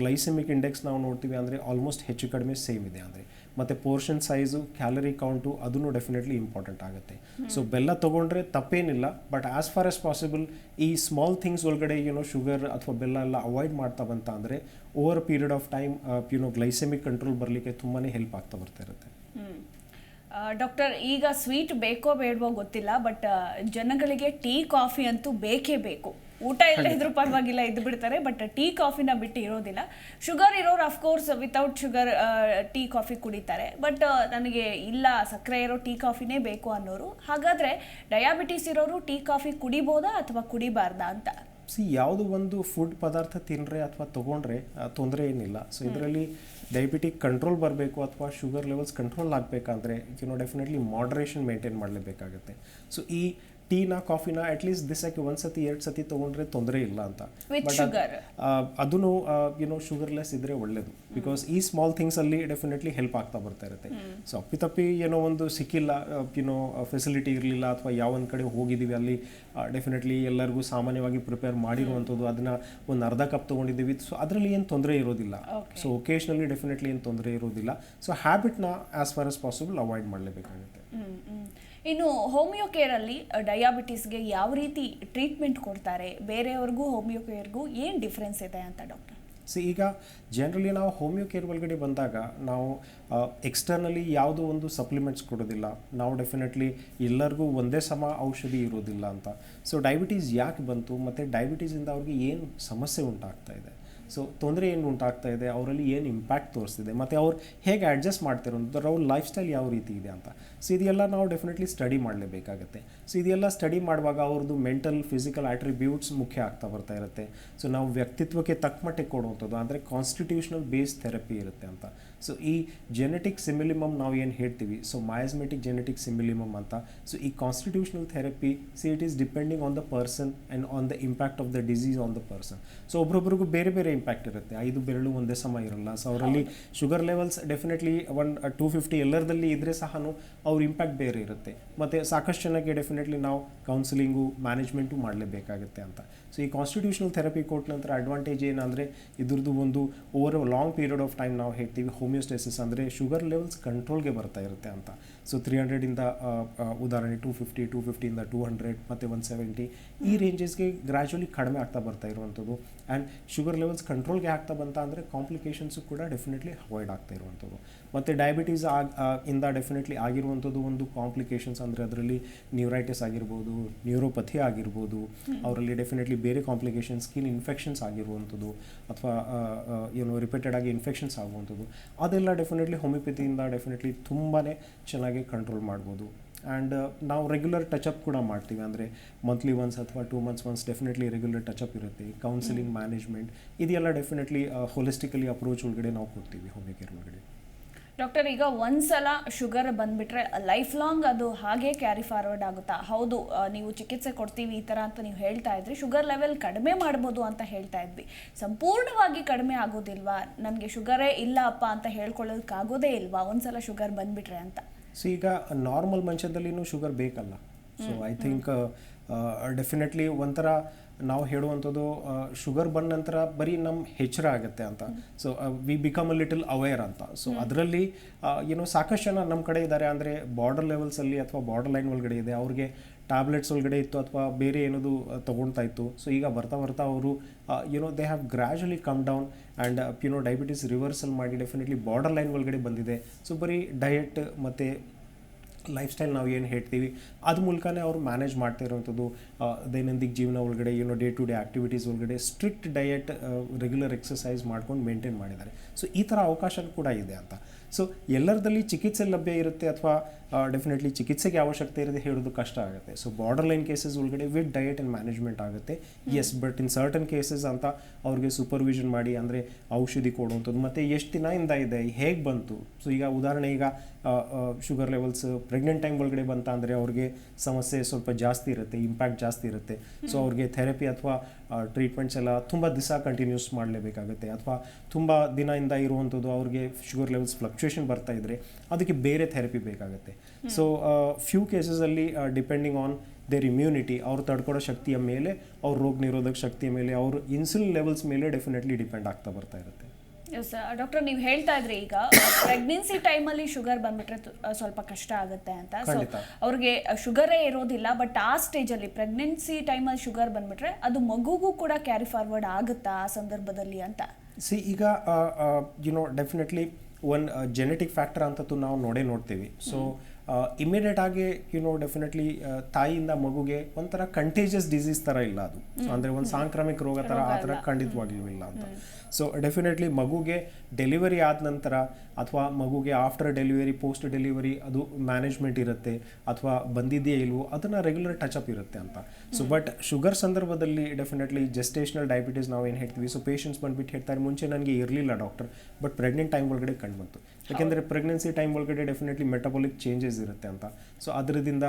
ಗ್ಲೈಸೆಮಿಕ್ ಇಂಡೆಕ್ಸ್ ನಾವು ನೋಡ್ತೀವಿ ಅಂದರೆ ಆಲ್ಮೋಸ್ಟ್ ಹೆಚ್ಚು ಕಡಿಮೆ ಸೇಮ್ ಇದೆ. ಅಂದರೆ ಮತ್ತು ಪೋರ್ಷನ್ ಸೈಜು ಕ್ಯಾಲರಿ ಕೌಂಟು ಅದನ್ನು ಡೆಫಿನೆಟ್ಲಿ ಇಂಪಾರ್ಟೆಂಟ್ ಆಗುತ್ತೆ. ಸೊ ಬೆಲ್ಲ ತೊಗೊಂಡ್ರೆ ತಪ್ಪೇನಿಲ್ಲ but as far as possible ಈ ಸ್ಮಾಲ್ ಥಿಂಗ್ಸ್ ಒಳಗಡೆ ಏನೋ ಶುಗರ್ ಅಥವಾ ಬೆಲ್ಲ ಎಲ್ಲ ಅವಾಯ್ಡ್ ಮಾಡ್ತಾ ಬಂತ ಅಂದರೆ over period of time you know glycemic control ಬರಲಿಕ್ಕೆ ತುಂಬಾ ಹೆಲ್ಪ್ ಆಗ್ತಾ ಬರ್ತಾ ಇರುತ್ತೆ. ಡಾಕ್ಟರ್ ಈಗ ಸ್ವೀಟ್ ಬೇಕೋ ಬೇಡವೋ ಗೊತ್ತಿಲ್ಲ ಬಟ್ ಜನಗಳಿಗೆ ಟೀ ಕಾಫಿ ಅಂತೂ ಬೇಕೇ ಬೇಕು. ಊಟ ಇಲ್ಲ ಇದ್ರೂ ಪರವಾಗಿಲ್ಲ ಇದ್ದು ಬಿಡ್ತಾರೆ ಬಟ್ ಟೀ ಕಾಫಿನ ಬಿಟ್ಟು ಇರೋದಿಲ್ಲ. ಶುಗರ್ ಇರೋರು of course without sugar tea coffee ಕುಡಿತಾರೆ. ಬಟ್ ನನಗೆ ಇಲ್ಲ ಸಕ್ಕರೆ ಇರೋ ಟೀ ಕಾಫಿನೇ ಬೇಕು ಅನ್ನೋರು. ಹಾಗಾದ್ರೆ ಡಯಾಬಿಟಿಸ್ ಇರೋರು ಟೀ ಕಾಫಿ ಕುಡಿಬೋದಾ ಅಥವಾ ಕುಡಿಬಾರ್ದಾ ಅಂತ? ಸಿ ಯಾವುದು ಒಂದು ಫುಡ್ ಪದಾರ್ಥ ತಿಂದರೆ ಅಥವಾ ತೊಗೊಂಡ್ರೆ ತೊಂದರೆ ಏನಿಲ್ಲ. ಸೊ ಇದರಲ್ಲಿ ಡಯಾಬಿಟಿಕ್ ಕಂಟ್ರೋಲ್ ಬರಬೇಕು ಅಥವಾ ಶುಗರ್ ಲೆವೆಲ್ಸ್ ಕಂಟ್ರೋಲ್ ಆಗಬೇಕಂದ್ರೆ you know definitely moderation maintain ಮಾಡಲೇಬೇಕಾಗುತ್ತೆ. So ಈ ಟೀನ ಕಾಫಿನ ಅಟ್ಲೀಸ್ಟ್ ದಿಸಕ್ಕೆ ಒಂದು ಸತಿ ಎರಡು ಸತಿ ತೊಗೊಂಡ್ರೆ ತೊಂದರೆ ಇಲ್ಲ ಅಂತ. ಬಟ್. ಅದೂ ಯುನೋ ಶುಗರ್ಲೆಸ್ ಇದ್ರೆ ಒಳ್ಳೇದು. ಬಿಕಾಸ್ ಈ ಸ್ಮಾಲ್ ಥಿಂಗ್ಸ್ ಅಲ್ಲಿ ಡೆಫಿನೆಟ್ಲಿ ಹೆಲ್ಪ್ ಆಗ್ತಾ ಬರ್ತಾ ಇರುತ್ತೆ. ಸೊ ಅಪ್ಪಿತಪ್ಪಿ ಏನೋ ಒಂದು ಸಿಕ್ಕಿಲ್ಲ ಯುನೋ ಫೆಸಿಲಿಟಿ ಇರಲಿಲ್ಲ ಅಥವಾ ಯಾವ ಒಂದು ಕಡೆ ಹೋಗಿದ್ದೀವಿ ಅಲ್ಲಿ ಡೆಫಿನೆಟ್ಲಿ ಎಲ್ಲರಿಗೂ ಸಾಮಾನ್ಯವಾಗಿ ಪ್ರಿಪೇರ್ ಮಾಡಿರುವಂಥದ್ದು ಅದನ್ನ ಒಂದು ಅರ್ಧ ಕಪ್ ತೊಗೊಂಡಿದ್ದೀವಿ. ಸೊ ಅದರಲ್ಲಿ ಏನು ತೊಂದರೆ ಇರೋದಿಲ್ಲ. ಸೊ ಒಕೇಶ್ನಲ್ಲಿ ಡೆಫಿನೆಟ್ಲಿ ಏನು ತೊಂದರೆ ಇರೋದಿಲ್ಲ. So ಹ್ಯಾಬಿಟ್ನ as far as possible avoid ಮಾಡಲೇಬೇಕಾಗುತ್ತೆ. ಇನ್ನು ಹೋಮಿಯೋ ಕೇರಲ್ಲಿ ಡಯಾಬಿಟಿಸ್ಗೆ ಯಾವ ರೀತಿ ಟ್ರೀಟ್ಮೆಂಟ್ ಕೊಡ್ತಾರೆ? ಬೇರೆಯವ್ರಿಗೂ ಹೋಮಿಯೋ ಕೇರ್ಗೂ ಏನು ಡಿಫ್ರೆನ್ಸ್ ಇದೆ ಅಂತ ಡಾಕ್ಟರ್ ಸೊ ಈಗ ಜನರಲಿ ನಾವು ಹೋಮಿಯೋ ಕೇರ್ ಒಳಗಡೆ ಬಂದಾಗ ನಾವು ಎಕ್ಸ್ಟರ್ನಲಿ ಯಾವುದೋ ಒಂದು ಸಪ್ಲಿಮೆಂಟ್ಸ್ ಕೊಡೋದಿಲ್ಲ. ನಾವು ಡೆಫಿನೆಟ್ಲಿ ಎಲ್ಲರಿಗೂ ಒಂದೇ ಸಮ ಔಷಧಿ ಇರೋದಿಲ್ಲ ಅಂತ. ಸೊ ಡಯಾಬಿಟೀಸ್ ಯಾಕೆ ಬಂತು ಮತ್ತು ಡಯಾಬಿಟೀಸಿಂದ ಅವ್ರಿಗೆ ಏನು ಸಮಸ್ಯೆ ಉಂಟಾಗ್ತಾ ಇದೆ? ಸೊ ತೊಂದರೆ ಏನು ಉಂಟಾಗ್ತಾ ಇದೆ, ಅವರಲ್ಲಿ ಏನು ಇಂಪ್ಯಾಕ್ಟ್ ತೋರಿಸ್ತಿದೆ, ಮತ್ತು ಅವ್ರು ಹೇಗೆ ಅಡ್ಜಸ್ಟ್ ಮಾಡ್ತಿರೋ ಅವ್ರ ಲೈಫ್ ಸ್ಟೈಲ್ ಯಾವ ರೀತಿ ಇದೆ ಅಂತ. ಸೊ ಇದೆಲ್ಲ ನಾವು ಡೆಫಿನೆಟ್ಲಿ ಸ್ಟಡಿ ಮಾಡಲೇಬೇಕಾಗುತ್ತೆ. ಸೊ ಇದೆಲ್ಲ ಸ್ಟಡಿ ಮಾಡುವಾಗ ಅವ್ರದ್ದು ಮೆಂಟಲ್ ಫಿಸಿಕಲ್ ಆಟ್ರಿಬ್ಯೂಟ್ಸ್ ಮುಖ್ಯ ಆಗ್ತಾ ಬರ್ತಾ ಇರುತ್ತೆ. ಸೊ ನಾವು ವ್ಯಕ್ತಿತ್ವಕ್ಕೆ ತಕ್ಕ ಮಟ್ಟಿಗೆ ಕೊಡುವಂಥದ್ದು, ಅಂದರೆ ಕಾನ್ಸ್ಟಿಟ್ಯೂಷನಲ್ ಬೇಸ್ ಥೆರಪಿ ಇರುತ್ತೆ ಅಂತ. ಸೊ ಈ ಜೆನೆಟಿಕ್ ಸಿಮಿಲಿಮಮ್ ನಾವು ಏನು ಹೇಳ್ತೀವಿ? ಸೊ ಮಯಾಸ್ಮೆಟಿಕ್ ಜೆನೆಟಿಕ್ ಸಿಮಿಲಿಮಮ್ ಅಂತ. ಸೊ ಈ constitutional therapy see it is depending on the person and on the impact of the disease on the person so ಒಬ್ರೊಬ್ರಿಗೂ ಬೇರೆ ಬೇರೆ ಇಂಪ್ಯಾಕ್ಟ್ ಇರುತ್ತೆ. ಐದು ಬೆರಳು ಒಂದೇ ಸಮ ಇರಲ್ಲ. ಸೊ ಅವರಲ್ಲಿ sugar levels definitely one two fifty ಎಲ್ಲರದಲ್ಲಿ ಇದ್ರೆ ಸಹ ಅವ್ರ ಇಂಪ್ಯಾಕ್ಟ್ ಬೇರೆ ಇರುತ್ತೆ. ಮತ್ತು ಸಾಕಷ್ಟು ಜನಕ್ಕೆ ಡೆಫಿನೆಟ್ಲಿ ನಾವು ಕೌನ್ಸಿಲಿಂಗು ಮ್ಯಾನೇಜ್ಮೆಂಟು ಮಾಡಲೇಬೇಕಾಗುತ್ತೆ ಅಂತ. ಸೊ ಈ ಕಾನ್ಸ್ಟಿಟ್ಯೂಷನಲ್ ಥೆರಪಿ ಕೊಟ್ಟ ನಂತರ ಅಡ್ವಾಂಟೇಜ್ ಏನಂದರೆ ಇದ್ರದ್ದು ಒಂದು over long period of time ನಾವು ಹೇಳ್ತೀವಿ ಹೋಮಿಯೋಸ್ಟೇಸಿಸ್ ಅಂದರೆ ಶುಗರ್ ಲೆವೆಲ್ಸ್ ಕಂಟ್ರೋಲ್ಗೆ ಬರ್ತಾ ಇರುತ್ತೆ ಅಂತ. ಸೊ ತ್ರೀ ಹಂಡ್ರೆಡಿಂದ ಉದಾಹರಣೆ ಟೂ ಫಿಫ್ಟಿ ಟೂ ಫಿಫ್ಟಿಯಿಂದ ಟೂ ಹಂಡ್ರೆಡ್ ಮತ್ತು ಒನ್ ಸೆವೆಂಟಿ ಈ ರೇಂಜಸ್ಗೆ ಗ್ರ್ಯಾಜುವಲಿ ಕಡಿಮೆ ಆಗ್ತಾ ಬರ್ತಾ ಇರುವಂಥದ್ದು. ಆ್ಯಂಡ್ ಶುಗರ್ ಲೆವೆಲ್ಸ್ ಕಂಟ್ರೋಲ್ಗೆ ಆಗ್ತಾ ಬಂತ ಅಂದರೆ ಕಾಂಪ್ಲಿಕೇಶನ್ಸು ಕೂಡ ಡೆಫಿನೆಟ್ಲಿ ಅವಾಯ್ಡ್ ಆಗ್ತಾ ಇರುವಂಥದ್ದು. ಮತ್ತು ಡಯಾಬಿಟೀಸ್ ಆಗ ಇಂದ ಡೆಫಿನೆಟ್ಲಿ ಆಗಿರುವಂಥದ್ದು ಒಂದು ಕಾಂಪ್ಲಿಕೇಶನ್ಸ್ ಅಂದರೆ ಅದರಲ್ಲಿ ನ್ಯೂರೈಟಿಸ್ ಆಗಿರ್ಬೋದು ನ್ಯೂರೋಪಥಿ ಆಗಿರ್ಬೋದು ಅವರಲ್ಲಿ ಡೆಫಿನೆಟ್ಲಿ ಬೇರೆ ಕಾಂಪ್ಲಿಕೇಶನ್ ಸ್ಕಿನ್ ಇನ್ಫೆಕ್ಷನ್ಸ್ ಆಗಿರುವಂಥದ್ದು ಅಥವಾ ಏನು ರಿಪೀಟೆಡ್ ಆಗಿ ಇನ್ಫೆಕ್ಷನ್ಸ್ ಆಗುವಂಥದ್ದು. ಅದೆಲ್ಲ ಡೆಫಿನೆಟ್ಲಿ ಹೋಮಿಯೋಪತಿಯಿಂದ ಡೆಫಿನೆಟ್ಲಿ ತುಂಬಾ ಚೆನ್ನಾಗಿ ಕಂಟ್ರೋಲ್ ಮಾಡ್ಬೋದು. ಆ್ಯಂಡ್ ನಾವು ರೆಗ್ಯುಲರ್ ಟಚಪ್ ಕೂಡ ಮಾಡ್ತೀವಿ. ಅಂದರೆ ಮಂತ್ಲಿ ಒನ್ಸ್ ಅಥವಾ two months once definitely regular touch up ಇರುತ್ತೆ. ಕೌನ್ಸಿಲಿಂಗ್ ಮ್ಯಾನೇಜ್ಮೆಂಟ್ ಇದೆಲ್ಲ ಡೆಫಿನೆಟ್ಲಿ ಹೋಲಿಸ್ಟಿಕಲಿ ಅಪ್ರೋಚ್ ಒಳಗಡೆ ನಾವು ಕೊಡ್ತೀವಿ ಹೋಮ್ ಕೇರ್ ಒಳಗಡೆ. ಡಾಕ್ಟರ್ ಈಗ ಒಂದ್ಸಲ ಶುಗರ್ ಬಂದ್ಬಿಟ್ರೆ ಲೈಫ್ ಲಾಂಗ್ ಅದು ಹಾಗೆ ಕ್ಯಾರಿ ಫಾರ್ವರ್ಡ್ ಆಗುತ್ತಾ? ಹೌದು ನೀವು ಚಿಕಿತ್ಸೆ ಕೊಡ್ತೀವಿ ಈ ಥರ ಅಂತ ನೀವು ಹೇಳ್ತಾ ಇದ್ರಿ. ಶುಗರ್ ಲೆವೆಲ್ ಕಡಿಮೆ ಮಾಡ್ಬೋದು ಅಂತ ಹೇಳ್ತಾ ಇದ್ವಿ. ಸಂಪೂರ್ಣವಾಗಿ ಕಡಿಮೆ ಆಗೋದಿಲ್ವಾ? ನನಗೆ ಶುಗರೇ ಇಲ್ಲ ಅಪ್ಪ ಅಂತ ಹೇಳ್ಕೊಳ್ಳೋದಕ್ಕಾಗೋದೇ ಇಲ್ವಾ ಒಂದ್ಸಲ ಶುಗರ್ ಬಂದ್ಬಿಟ್ರೆ ಅಂತ? ಸೊ ಈಗ ನಾರ್ಮಲ್ ಮನುಷ್ಯದಲ್ಲಿನೂ ಶುಗರ್ ಬೇಕಲ್ಲ. ಸೊ ಐ ಥಿಂಕ್ ಡೆಫಿನೆಟ್ಲಿ ಒಂಥರ ನಾವು ಹೇಳುವಂಥದ್ದು ಶುಗರ್ ಬಂದ ನಂತರ ಬರೀ ನಮ್ಮ ಹೆಚ್ಚರ ಆಗುತ್ತೆ ಅಂತ. So we become a little aware ಅಂತ. ಸೊ ಅದರಲ್ಲಿ ಏನೋ ಸಾಕಷ್ಟು ಜನ ನಮ್ಮ ಕಡೆ ಇದ್ದಾರೆ. ಅಂದರೆ ಬಾರ್ಡರ್ ಲೆವೆಲ್ಸಲ್ಲಿ ಅಥವಾ ಬಾರ್ಡರ್ ಲೈನ್ ಒಳಗಡೆ ಇದೆ. ಅವ್ರಿಗೆ ಟ್ಯಾಬ್ಲೆಟ್ಸ್ ಒಳಗಡೆ ಇತ್ತು ಅಥವಾ ಬೇರೆ ಏನದು ತೊಗೊಳ್ತಾ ಇತ್ತು. ಸೊ ಈಗ ಬರ್ತಾ ಬರ್ತಾ ಅವರು you know they have gradually come down and you know diabetes reversal ಮಾಡಿ ಡೆಫಿನೆಟ್ಲಿ ಬಾರ್ಡರ್ ಲೈನ್ ಒಳಗಡೆ ಬಂದಿದೆ. ಸೊ ಬರೀ ಡಯಟ್ ಮತ್ತು ಲೈಫ್ ಸ್ಟೈಲ್ ನಾವು ಏನು ಹೇಳ್ತೀವಿ ಅದ್ರ ಮೂಲಕನೇ ಅವರು ಮ್ಯಾನೇಜ್ ಮಾಡ್ತಾ ಇರೋವಂಥದ್ದು. ದೈನಂದಿನ ಜೀವನ ಒಳಗಡೆ ಏನೋ ಡೇ ಟು ಡೇ ಆ್ಯಕ್ಟಿವಿಟೀಸ್ ಒಳಗಡೆ ಸ್ಟ್ರಿಕ್ಟ್ ಡಯಟ್ ರೆಗ್ಯುಲರ್ ಎಕ್ಸಸೈಸ್ ಮಾಡ್ಕೊಂಡು ಮೇಂಟೈನ್ ಮಾಡಿದ್ದಾರೆ. ಸೊ ಈ ಥರ ಅವಕಾಶ ಕೂಡ ಇದೆ ಅಂತ. ಸೊ ಎಲ್ಲರದಲ್ಲಿ ಚಿಕಿತ್ಸೆ ಲಭ್ಯ ಇರುತ್ತೆ ಅಥವಾ ಡೆಫಿನೆಟ್ಲಿ ಚಿಕಿತ್ಸೆಗೆ ಅವಶ್ಯಕತೆ ಇರೋದು ಹೇಳೋದು ಕಷ್ಟ ಆಗುತ್ತೆ. ಸೊ ಬಾರ್ಡರ್ ಲೈನ್ ಕೇಸಸ್ ಒಳಗಡೆ ವಿತ್ ಡಯಟ್ ಆ್ಯಂಡ್ ಮ್ಯಾನೇಜ್ಮೆಂಟ್ ಆಗುತ್ತೆ. Yes but in certain cases ಅಂತ ಅವ್ರಿಗೆ ಸೂಪರ್ವಿಷನ್ ಮಾಡಿ ಅಂದರೆ ಔಷಧಿ ಕೊಡುವಂಥದ್ದು ಮತ್ತು ಎಷ್ಟು ದಿನ ದಿನದಿಂದ ಇದೆ ಹೇಗೆ ಬಂತು? ಸೊ ಈಗ ಉದಾಹರಣೆ ಈಗ ಶುಗರ್ ಲೆವೆಲ್ಸ್ ಪ್ರೆಗ್ನೆಂಟ್ ಟೈಮ್ ಒಳಗಡೆ ಬಂತ ಅಂದರೆ ಅವ್ರಿಗೆ ಸಮಸ್ಯೆ ಸ್ವಲ್ಪ ಜಾಸ್ತಿ ಇರುತ್ತೆ ಇಂಪ್ಯಾಕ್ಟ್ ಜಾಸ್ತಿ ಇರುತ್ತೆ. ಸೊ ಅವ್ರಿಗೆ ಥೆರಪಿ ಅಥವಾ ಟ್ರೀಟ್ಮೆಂಟ್ಸ್ ಎಲ್ಲ ತುಂಬ ದಿವಸ ಕಂಟಿನ್ಯೂಸ್ ಮಾಡಲೇಬೇಕಾಗುತ್ತೆ. ಅಥವಾ ತುಂಬ ದಿನದಿಂದ ಇರುವಂಥದ್ದು ಅವ್ರಿಗೆ ಶುಗರ್ ಲೆವೆಲ್ಸ್ ಫ್ಲಕ್ಚುಯೇಷನ್ ಬರ್ತಾ ಇದ್ದರೆ ಅದಕ್ಕೆ ಬೇರೆ ಥೆರಪಿ ಬೇಕಾಗುತ್ತೆ. ಸೊ ಫ್ಯೂ ಕೇಸಸಲ್ಲಿ ಡಿಪೆಂಡಿಂಗ್ ಆನ್ ದೇರ್ ಇಮ್ಯುನಿಟಿ ಅವ್ರು ತಡ್ಕೊಡೋ ಶಕ್ತಿಯ ಮೇಲೆ, ಅವ್ರ ರೋಗ ನಿರೋಧಕ ಶಕ್ತಿಯ ಮೇಲೆ, ಅವ್ರ ಇನ್ಸುಲಿನ್ ಲೆವೆಲ್ಸ್ ಮೇಲೆ ಡೆಫಿನೆಟ್ಲಿ ಡಿಪೆಂಡ್ ಆಗ್ತಾ ಬರ್ತಾ ಇರುತ್ತೆ. ಡಾಕ್ಟರ್ ನೀವು ಹೇಳ್ತಾ ಇದ್ರಿ ಈಗ ಪ್ರೆಗ್ನೆನ್ಸಿ ಟೈಮಲ್ಲಿ ಶುಗರ್ ಬಂದ್ಬಿಟ್ರೆ ಸ್ವಲ್ಪ ಕಷ್ಟ ಆಗುತ್ತೆ ಅಂತ. ಸೊ. ಅವ್ರಿಗೆ ಶುಗರೇ ಇರೋದಿಲ್ಲ ಬಟ್ ಆ ಸ್ಟೇಜಲ್ಲಿ ಪ್ರೆಗ್ನೆನ್ಸಿ ಟೈಮಲ್ಲಿ ಶುಗರ್ ಬಂದ್ಬಿಟ್ರೆ ಅದು ಮಗುಗೂ ಕೂಡ ಕ್ಯಾರಿ ಫಾರ್ವರ್ಡ್ ಆಗುತ್ತಾ ಆ ಸಂದರ್ಭದಲ್ಲಿ ಅಂತ? ಸಿ ಈಗ you know definitely one genetic factor ಅಂತದ್ದು ನಾವು ನೋಡೇ ನೋಡ್ತೀವಿ. ಸೊ ಇಮಿಡಿಯೇಟ್ ಆಗಿ ಯು ನೋ ಡೆಫಿನೆಟ್ಲಿ ತಾಯಿಯಿಂದ ಮಗುಗೆ ಒಂಥರ ಕಂಟೇಜಿಯಸ್ ಡಿಸೀಸ್ ಥರ ಇಲ್ಲ ಅದು. ಅಂದರೆ ಒಂದು ಸಾಂಕ್ರಾಮಿಕ ರೋಗ ಥರ ಆ ಥರ ಖಂಡಿತವಾಗಿಯೂ ಇಲ್ಲ ಅಂತ. ಸೊ ಡೆಫಿನೆಟ್ಲಿ ಮಗುಗೆ ಡೆಲಿವರಿ ಆದ ನಂತರ ಅಥವಾ ಮಗುಗೆ ಆಫ್ಟರ್ ಡೆಲಿವರಿ ಪೋಸ್ಟ್ ಡೆಲಿವರಿ ಅದು ಮ್ಯಾನೇಜ್ಮೆಂಟ್ ಇರುತ್ತೆ ಅಥವಾ ಬಂದಿದೆಯೇ ಇಲ್ವೋ ಅದನ್ನು ರೆಗ್ಯುಲರ್ ಟಚಪ್ ಇರುತ್ತೆ ಅಂತ. ಸೊ ಬಟ್ ಶುಗರ್ ಸಂದರ್ಭದಲ್ಲಿ ಡೆಫಿನೆಟ್ಲಿ ಜೆಸ್ಟೇಷನಲ್ ಡಯಾಬಿಟೀಸ್ ನಾವು ಏನು ಹೇಳ್ತೀವಿ? ಸೊ ಪೇಷಂಟ್ಸ್ ಬಂದ್ಬಿಟ್ಟು ಹೇಳ್ತಾರೆ ಮುಂಚೆ ನನಗೆ ಇರಲಿಲ್ಲ ಡಾಕ್ಟರ್ ಬಟ್ ಪ್ರೆಗ್ನೆಂಟ್ ಟೈಮ್ ಒಳಗಡೆ ಕಂಡು ಬಂತು. ಯಾಕೆಂದರೆ ಪ್ರೆಗ್ನೆನ್ಸಿ ಟೈಮ್ ಒಳಗಡೆ ಡೆಫಿನೆಟ್ಲಿ ಮೆಟಬಾಲಿಕ್ ಚೇಂಜಸ್ ಇರುತ್ತೆ ಅಂತ. ಸೊ ಅದರಿಂದ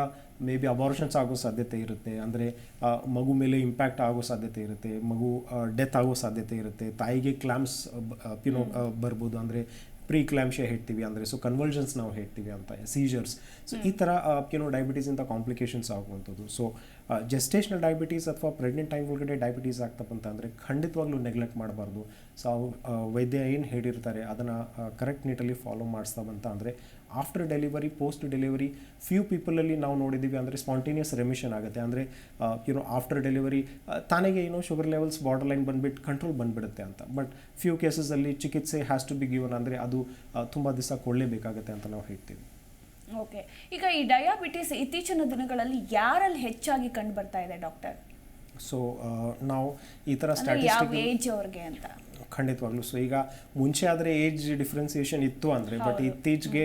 ಮೇ ಬಿ ಅಬಾರ್ಷನ್ಸ್ ಆಗೋ ಸಾಧ್ಯತೆ ಇರುತ್ತೆ. ಅಂದರೆ ಮಗು ಮೇಲೆ ಇಂಪ್ಯಾಕ್ಟ್ ಆಗೋ ಸಾಧ್ಯತೆ ಇರುತ್ತೆ ಮಗು ಡೆತ್ ಆಗೋ ಸಾಧ್ಯತೆ ಇರುತ್ತೆ ತಾಯಿಗೆ ಕ್ಲಾಮ್ಸ್ ಪಿನೋ ಬರ್ಬೋದು. ಅಂದರೆ ಪ್ರೀ ಹೇಳ್ತೀವಿ ಅಂದರೆ ಸೊ ಕನ್ವರ್ಜನ್ಸ್ ನಾವು ಹೇಳ್ತೀವಿ ಅಂತ ಸೀಜರ್ಸ್ ಸೊ ಈ ಥರ ಪಿನೋ ಡಯಾಬಿಟೀಸಿಂದ ಕಾಂಪ್ಲಿಕೇಶನ್ಸ್ ಆಗುವಂಥದ್ದು. ಸೊ ಜೆಸ್ಟೇಷನಲ್ ಡಯಾಬಿಟೀಸ್ ಅಥವಾ ಪ್ರೆಗ್ನೆಂಟ್ ಟೈಮ್ ಒಳಗಡೆ ಡಯಾಬಿಟೀಸ್ ಆಗ್ತಪ್ಪ ಅಂದರೆ, ಖಂಡಿತವಾಗ್ಲೂ ನೆಗ್ಲೆಕ್ಟ್ ಮಾಡಬಾರ್ದು. ಸೊ ವೈದ್ಯ ಏನು ಹೇಳಿರ್ತಾರೆ, ಅದನ್ನು ಕರೆಕ್ಟ್ ನೀಟಲ್ಲಿ ಫಾಲೋ ಮಾಡಿಸ್ತಾ ಬಂತ ಅಂದರೆ after delivery post delivery few ಪೀಪಲಲ್ಲಿ ನಾವು ನೋಡಿದ್ದೀವಿ ಅಂದರೆ ಸ್ಪಾಂಟೇನಿಯಸ್ ರೆಮಿಷನ್ ಆಗುತ್ತೆ. ಅಂದರೆ ಯುನೋ ಆಫ್ಟರ್ ಡೆಲಿವರಿ ತಾನೇಗೆ ಏನೋ ಶುಗರ್ ಲೆವೆಲ್ಸ್ ಬಾರ್ಡರ್ ಲೈನ್ ಬಂದುಬಿಟ್ಟು ಕಂಟ್ರೋಲ್ ಬಂದುಬಿಡುತ್ತೆ ಅಂತ. ಬಟ್ ಫ್ಯೂ ಕೇಸಸಲ್ಲಿ ಚಿಕಿತ್ಸೆ ಹ್ಯಾಸ್ ಟು ಬಿ ಗಿವನ್ ಅಂದರೆ ಅದು ತುಂಬ ದಿವಸ ಕೊಳ್ಳೇಬೇಕಾಗುತ್ತೆ ಅಂತ ನಾವು ಹೇಳ್ತೀವಿ. ಓಕೆ ಈಗ ಈ ಡಯಾಬಿಟಿಸ್ ಇತ್ತೀಚಿನ ದಿನಗಳಲ್ಲಿ ಯಾರಲ್ಲಿ ಹೆಚ್ಚಾಗಿ ಕಂಡು ಬರ್ತಾ ಇದೆ ಡಾಕ್ಟರ್ ಸೊ ನಾವು ಈ ಥರ ಏಜ್ ಅವ್ರಿಗೆ ಅಂತ? ಖಂಡಿತವಾಗ್ಲೂ. ಸೊ ಈಗ ಮುಂಚೆ ಆದರೆ ಏಜ್ ಡಿಫ್ರೆನ್ಸಿಯೇಷನ್ ಇತ್ತು ಅಂದರೆ ಬಟ್. ಇತ್ತೀಚೆಗೆ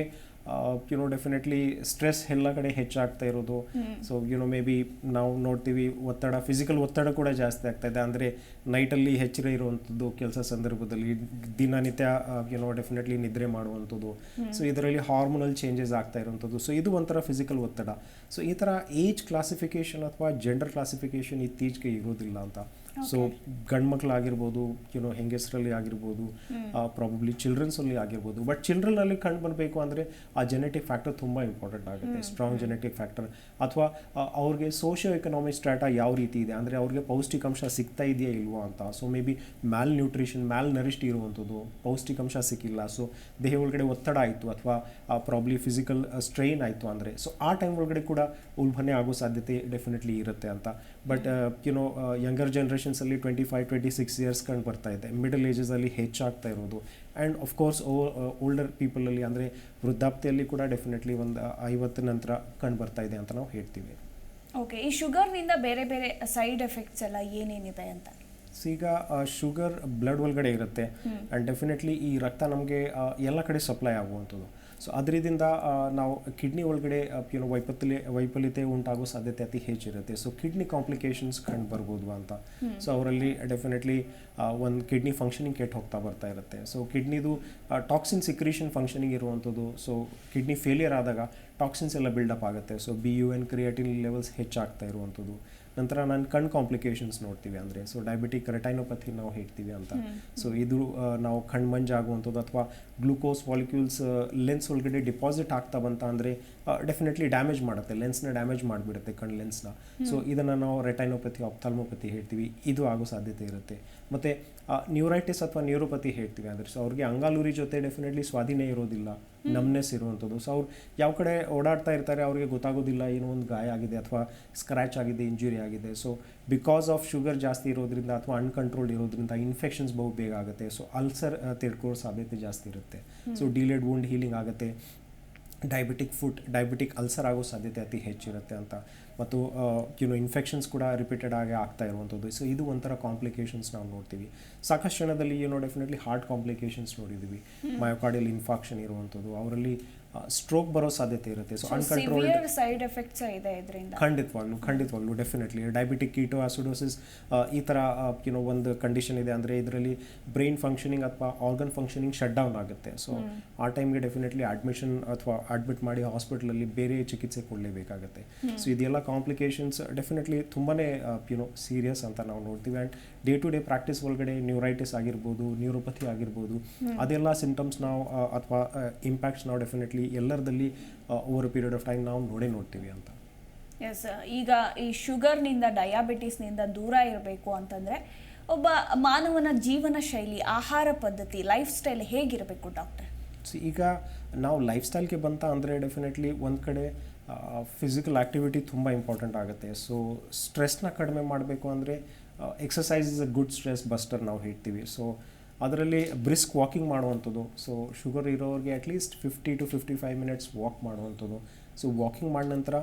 ಯುನೋ ಡೆಫಿನೆಟ್ಲಿ ಸ್ಟ್ರೆಸ್ ಎಲ್ಲ ಕಡೆ ಹೆಚ್ಚಾಗ್ತಾ ಇರೋದು. ಸೊ ಯುನೋ ಮೇ ಬಿ ನಾವು ನೋಡ್ತೀವಿ ಒತ್ತಡ ಫಿಸಿಕಲ್ ಒತ್ತಡ ಕೂಡ ಜಾಸ್ತಿ ಆಗ್ತಾ ಇದೆ. ಅಂದರೆ ನೈಟಲ್ಲಿ ಹೆಚ್ಚಿರ ಇರುವಂಥದ್ದು ಕೆಲಸ ಸಂದರ್ಭದಲ್ಲಿ ದಿನನಿತ್ಯ ಯುನೋ ಡೆಫಿನೆಟ್ಲಿ ನಿದ್ರೆ ಮಾಡುವಂಥದ್ದು. ಸೊ ಇದರಲ್ಲಿ ಹಾರ್ಮೋನಲ್ ಚೇಂಜಸ್ ಆಗ್ತಾ ಇರುವಂಥದ್ದು. ಸೊ ಇದು ಒಂಥರ ಫಿಸಿಕಲ್ ಒತ್ತಡ. ಸೊ ಈ ಥರ ಏಜ್ ಕ್ಲಾಸಿಫಿಕೇಶನ್ ಅಥವಾ ಜೆಂಡರ್ ಕ್ಲಾಸಿಫಿಕೇಶನ್ ಇತ್ತೀಚೆಗೆ ಇರೋದಿಲ್ಲ ಅಂತ. ಸೊ ಗಂಡ್ಮಕ್ಳಾಗಿರ್ಬೋದು ಯುನೋ ಹೆಂಗಸರಲ್ಲಿ ಆಗಿರ್ಬೋದು ಪ್ರಾಬಬ್ಲಿ ಚಿಲ್ಡ್ರನ್ಸಲ್ಲಿ ಆಗಿರ್ಬೋದು. ಬಟ್ ಚಿಲ್ಡ್ರನಲ್ಲಿ ಕಂಡು ಬರಬೇಕು ಅಂದರೆ ಆ ಜೆನೆಟಿಕ್ ಫ್ಯಾಕ್ಟರ್ ತುಂಬ ಇಂಪಾರ್ಟೆಂಟ್ ಆಗುತ್ತೆ. ಸ್ಟ್ರಾಂಗ್ ಜೆನೆಟಿಕ್ ಫ್ಯಾಕ್ಟರ್ ಅಥವಾ ಅವ್ರಿಗೆ ಸೋಷಿಯೋ ಎಕನಾಮಿಕ್ ಸ್ಟ್ರಾಟಾ ಯಾವ ರೀತಿ ಇದೆ? ಅಂದರೆ ಅವ್ರಿಗೆ ಪೌಷ್ಟಿಕಾಂಶ ಸಿಗ್ತಾ ಇದೆಯಾ ಇಲ್ವೋ ಅಂತ? So maybe malnutrition malnourished ಇರುವಂಥದ್ದು ಪೌಷ್ಟಿಕಾಂಶ ಸಿಕ್ಕಿಲ್ಲ. ಸೊ ದೇಹ ಒಳಗಡೆ ಒತ್ತಡ ಆಯಿತು ಅಥವಾ ಪ್ರಾಬ್ಲಿ ಫಿಸಿಕಲ್ ಸ್ಟ್ರೈನ್ ಆಯಿತು ಅಂದರೆ. ಸೊ ಆ ಟೈಮ್ ಒಳಗಡೆ ಕೂಡ ಉಲ್ಬಣೆ ಆಗೋ ಸಾಧ್ಯತೆ ಡೆಫಿನೆಟ್ಲಿ ಇರುತ್ತೆ ಅಂತ. But you know younger ಜನ್ರೇಷನ್ಸಲ್ಲಿ twenty five twenty six years ಕಂಡು ಬರ್ತಾ ಇದೆ. ಮಿಡಲ್ ಏಜಸಲ್ಲಿ ಹೆಚ್ಚಾಗ್ತಾ ಇರೋದು. ಆ್ಯಂಡ್ ಅಫ್ಕೋರ್ಸ್ ಓಲ್ಡರ್ ಪೀಪಲಲ್ಲಿ ಅಂದರೆ ವೃದ್ಧಾಪ್ತಿಯಲ್ಲಿ ಕೂಡ ಡೆಫಿನೆಟ್ಲಿ ಒಂದು ಐವತ್ತು ನಂತರ ಕಂಡು ಬರ್ತಾ ಇದೆ ಅಂತ ನಾವು ಹೇಳ್ತೀವಿ. ಓಕೆ ಈ ಶುಗರ್ನಿಂದ ಬೇರೆ ಬೇರೆ ಸೈಡ್ ಎಫೆಕ್ಟ್ಸ್ ಎಲ್ಲ ಏನೇನಿದೆ ಅಂತ? ಈಗ ಶುಗರ್ ಬ್ಲಡ್ ಒಳಗಡೆ ಇರುತ್ತೆ. ಆ್ಯಂಡ್ ಡೆಫಿನೆಟ್ಲಿ ಈ ರಕ್ತ ನಮಗೆ ಎಲ್ಲ ಕಡೆ ಸಪ್ಲೈ ಆಗುವಂಥದ್ದು. ಸೊ ಅದರಿಂದ ನಾವು ಕಿಡ್ನಿ ಒಳಗಡೆ ಏನೋ ವೈಪಲ್ಯ ವೈಫಲ್ಯತೆ ಉಂಟಾಗೋ ಸಾಧ್ಯತೆ ಅತಿ ಹೆಚ್ಚಿರುತ್ತೆ ಸೊ ಕಿಡ್ನಿ ಕಾಂಪ್ಲಿಕೇಶನ್ಸ್ ಕಂಡು ಬರ್ಬೋದು ಅಂತ. ಸೊ ಅವರಲ್ಲಿ ಡೆಫಿನೆಟ್ಲಿ ಒಂದು ಕಿಡ್ನಿ ಫಂಕ್ಷನಿಂಗ್ ಕೆಟ್ಟು ಹೋಗ್ತಾ ಬರ್ತಾ ಇರುತ್ತೆ. ಸೊ ಕಿಡ್ನಿದು ಟಾಕ್ಸಿನ್ ಸಿಕ್ರೀಷನ್ ಫಂಕ್ಷನಿಂಗ್ ಇರುವಂಥದ್ದು ಸೊ ಕಿಡ್ನಿ ಫೇಲಿಯರ್ ಆದಾಗ ಟಾಕ್ಸಿನ್ಸ್ ಎಲ್ಲ ಬಿಲ್ಡಪ್ ಆಗುತ್ತೆ. So B U N creatinine levels ಹೆಚ್ಚಾಗ್ತಾ ಇರುವಂಥದ್ದು. ನಂತರ ನಾನು ಕಣ್ ಕಾಂಪ್ಲಿಕೇಶನ್ಸ್ ನೋಡ್ತೀವಿ ಅಂದರೆ ಸೊ ಡಯಾಬಿಟಿಕ್ ರೆಟೈನೋಪತಿ ನಾವು ಹೇಳ್ತೀವಿ ಅಂತ. ಸೊ ಇದು ನಾವು ಕಣ್ ಮಂಜಾಗುವಂಥದ್ದು ಅಥವಾ ಗ್ಲೂಕೋಸ್ ಮಾಲಿಕ್ಯೂಲ್ಸ್ ಲೆನ್ಸ್ ಒಳಗಡೆ ಡಿಪಾಸಿಟ್ ಆಗ್ತಾ ಬಂತ ಅಂದರೆ ಡೆಫಿನೆಟ್ಲಿ ಡ್ಯಾಮೇಜ್ ಮಾಡುತ್ತೆ. ಲೆನ್ಸ್ನ ಡ್ಯಾಮೇಜ್ ಮಾಡಿಬಿಡುತ್ತೆ ಕಣ್ ಲೆನ್ಸ್ನ ಸೊ ಇದನ್ನು ನಾವು ರೆಟೈನೋಪತಿ ಆಪ್ಥಾಲ್ಮೋಪತಿ ಹೇಳ್ತೀವಿ. ಇದು ಆಗೋ ಸಾಧ್ಯತೆ ಇರುತ್ತೆ. ಮತ್ತು ನ್ಯೂರೈಟಿಸ್ ಅಥವಾ ನ್ಯೂರೋಪತಿ ಹೇಳ್ತೀವಿ. ಅಂದರೆ ಸೊ ಅವ್ರಿಗೆ ಅಂಗಾಲೂರಿ ಜೊತೆ ಡೆಫಿನೆಟ್ಲಿ ಸ್ವಾಧೀನ ಇರೋದಿಲ್ಲ. ನಮ್ನೆಸ್ ಇರುವಂಥದ್ದು. ಸೊ ಅವ್ರು ಯಾವ ಕಡೆ ಓಡಾಡ್ತಾ ಇರ್ತಾರೆ ಅವ್ರಿಗೆ ಗೊತ್ತಾಗೋದಿಲ್ಲ ಏನೋ ಒಂದು ಗಾಯ ಆಗಿದೆ ಅಥವಾ ಸ್ಕ್ರ್ಯಾಚ್ ಆಗಿದೆ ಇಂಜುರಿ ಆಗಿದೆ. ಸೊ ಬಿಕಾಸ್ ಆಫ್ ಶುಗರ್ ಜಾಸ್ತಿ ಇರೋದ್ರಿಂದ ಅಥವಾ ಅನ್ಕಂಟ್ರೋಲ್ಡ್ ಇರೋದ್ರಿಂದ ಇನ್ಫೆಕ್ಷನ್ಸ್ ಬಹು ಬೇಗ ಆಗುತ್ತೆ. ಸೊ ಅಲ್ಸರ್ ತಿಳ್ಕೊಳ್ಳೋ ಸಾಧ್ಯತೆ ಜಾಸ್ತಿ ಇರುತ್ತೆ. ಸೊ ಡಿಲೇಡ್ ವೂಂಡ್ ಹೀಲಿಂಗ್ ಆಗುತ್ತೆ. ಡಯಾಬಿಟಿಕ್ ಫುಡ್ ಡಯಾಬಿಟಿಕ್ ಅಲ್ಸರ್ ಆಗೋ ಸಾಧ್ಯತೆ ಅತಿ ಹೆಚ್ಚಿರುತ್ತೆ ಅಂತ. ಮತ್ತು ಯುನೋ ಇನ್ಫೆಕ್ಷನ್ಸ್ ಕೂಡ ರಿಪೀಟೆಡ್ ಆಗಿ ಆಗ್ತಾ ಇರುವಂಥದ್ದು. ಸೊ ಇದು ಒಂಥರ ಕಾಂಪ್ಲಿಕೇಶನ್ಸ್ ನಾವು ನೋಡ್ತೀವಿ. ಸಾಕಷ್ಟು ಜನದಲ್ಲಿ ಏನೋ ಡೆಫಿನೆಟ್ಲಿ ಹಾರ್ಟ್ ಕಾಂಪ್ಲಿಕೇಶನ್ಸ್ ನೋಡಿದ್ದೀವಿ ಮಯೋಕಾರ್ಡಿಯಲ್ ಇನ್ಫಾಕ್ಷನ್ ಇರುವಂಥದ್ದು. ಅವರಲ್ಲಿ ಸ್ಟ್ರೋಕ್ ಬರೋ ಸಾಧ್ಯತೆ ಇರುತ್ತೆ. ಸೊ ಅನ್ಕಂಟ್ರೋಲ್ ಸೈಡ್ ಎಫೆಕ್ಟ್ಸ್ ಇದೆ ಇದರಿಂದ. ಖಂಡಿತವಾಗ್ಲು ಖಂಡಿತವಾಗ್ಲು ಡೆಫಿನೆಟ್ಲಿ ಡಯಾಬಿಟಿಕ್ ಕೀಟೋ ಆಸಿಡೋಸಿಸ್ ಈ ಥರ ಏನೋ ಒಂದು ಕಂಡೀಷನ್ ಇದೆ. ಅಂದರೆ ಇದರಲ್ಲಿ ಬ್ರೈನ್ ಫಂಕ್ಷನಿಂಗ್ ಅಥವಾ ಆರ್ಗನ್ ಫಂಕ್ಷನಿಂಗ್ ಶಟ್ ಡೌನ್ ಆಗುತ್ತೆ. ಸೊ ಆ ಟೈಮ್ಗೆ ಡೆಫಿನೆಟ್ಲಿ ಅಡ್ಮಿಷನ್ ಅಥವಾ ಅಡ್ಮಿಟ್ ಮಾಡಿ ಹಾಸ್ಪಿಟಲಲ್ಲಿ ಬೇರೆ ಚಿಕಿತ್ಸೆ ಕೊಡಲೇಬೇಕಾಗುತ್ತೆ. ಸೊ ಇದೆಲ್ಲ ಕಾಂಪ್ಲಿಕೇಶನ್ಸ್ ಡೆಫಿನೆಟ್ಲಿ ತುಂಬಾ ಯುನೋ ಸೀರಿಯಸ್ ಅಂತ ನಾವು ನೋಡ್ತೀವಿ. And day to day practice ಒಳಗಡೆ ನ್ಯೂರೈಟಿಸ್ ಆಗಿರ್ಬೋದು ನ್ಯೂರೋಪತಿ ಆಗಿರ್ಬೋದು ಅದೆಲ್ಲ ಸಿಂಟಮ್ಸ್ ನಾವು ಅಥವಾ ಇಂಪ್ಯಾಕ್ಟ್ಸ್ ನಾವು ಡೆಫಿನೆಟ್ಲಿ ಎಲ್ಲರದಲ್ಲಿ ಓವರ್ ಪೀರಿಯಡ್ ಆಫ್ ಟೈಮ್ ನಾವು ನೋಡೇ ನೋಡ್ತೀವಿ ಅಂತ. ಎಸ್ ಈಗ ಈ ಶುಗರ್ನಿಂದ ಡಯಾಬಿಟಿಸ್ನಿಂದ ದೂರ ಇರಬೇಕು ಅಂತಂದ್ರೆ ಒಬ್ಬ ಮಾನವನ ಜೀವನ ಶೈಲಿ ಆಹಾರ ಪದ್ಧತಿ ಲೈಫ್ ಸ್ಟೈಲ್ ಹೇಗಿರಬೇಕು ಡಾಕ್ಟರ್ ಸೊ ಈಗ ನಾವು ಲೈಫ್ ಸ್ಟೈಲ್ಗೆ ಬಂತ ಅಂದರೆ ಡೆಫಿನೆಟ್ಲಿ ಒಂದು ಕಡೆ ಫಿಸಿಕಲ್ ಆ್ಯಕ್ಟಿವಿಟಿ ತುಂಬ ಇಂಪಾರ್ಟೆಂಟ್ ಆಗುತ್ತೆ. ಸೊ ಸ್ಟ್ರೆಸ್ನ ಕಡಿಮೆ ಮಾಡಬೇಕು ಅಂದರೆ exercise is a good stress buster ನಾವು ಹೇಳ್ತೀವಿ. ಸೊ ಅದರಲ್ಲಿ ಬ್ರಿಸ್ಕ್ ವಾಕಿಂಗ್ ಮಾಡುವಂಥದ್ದು. ಸೊ ಶುಗರ್ ಇರೋರಿಗೆ at least fifty to fifty five minutes walk ಮಾಡುವಂಥದ್ದು. ಸೊ ವಾಕಿಂಗ್ ಮಾಡಿದ ನಂತರ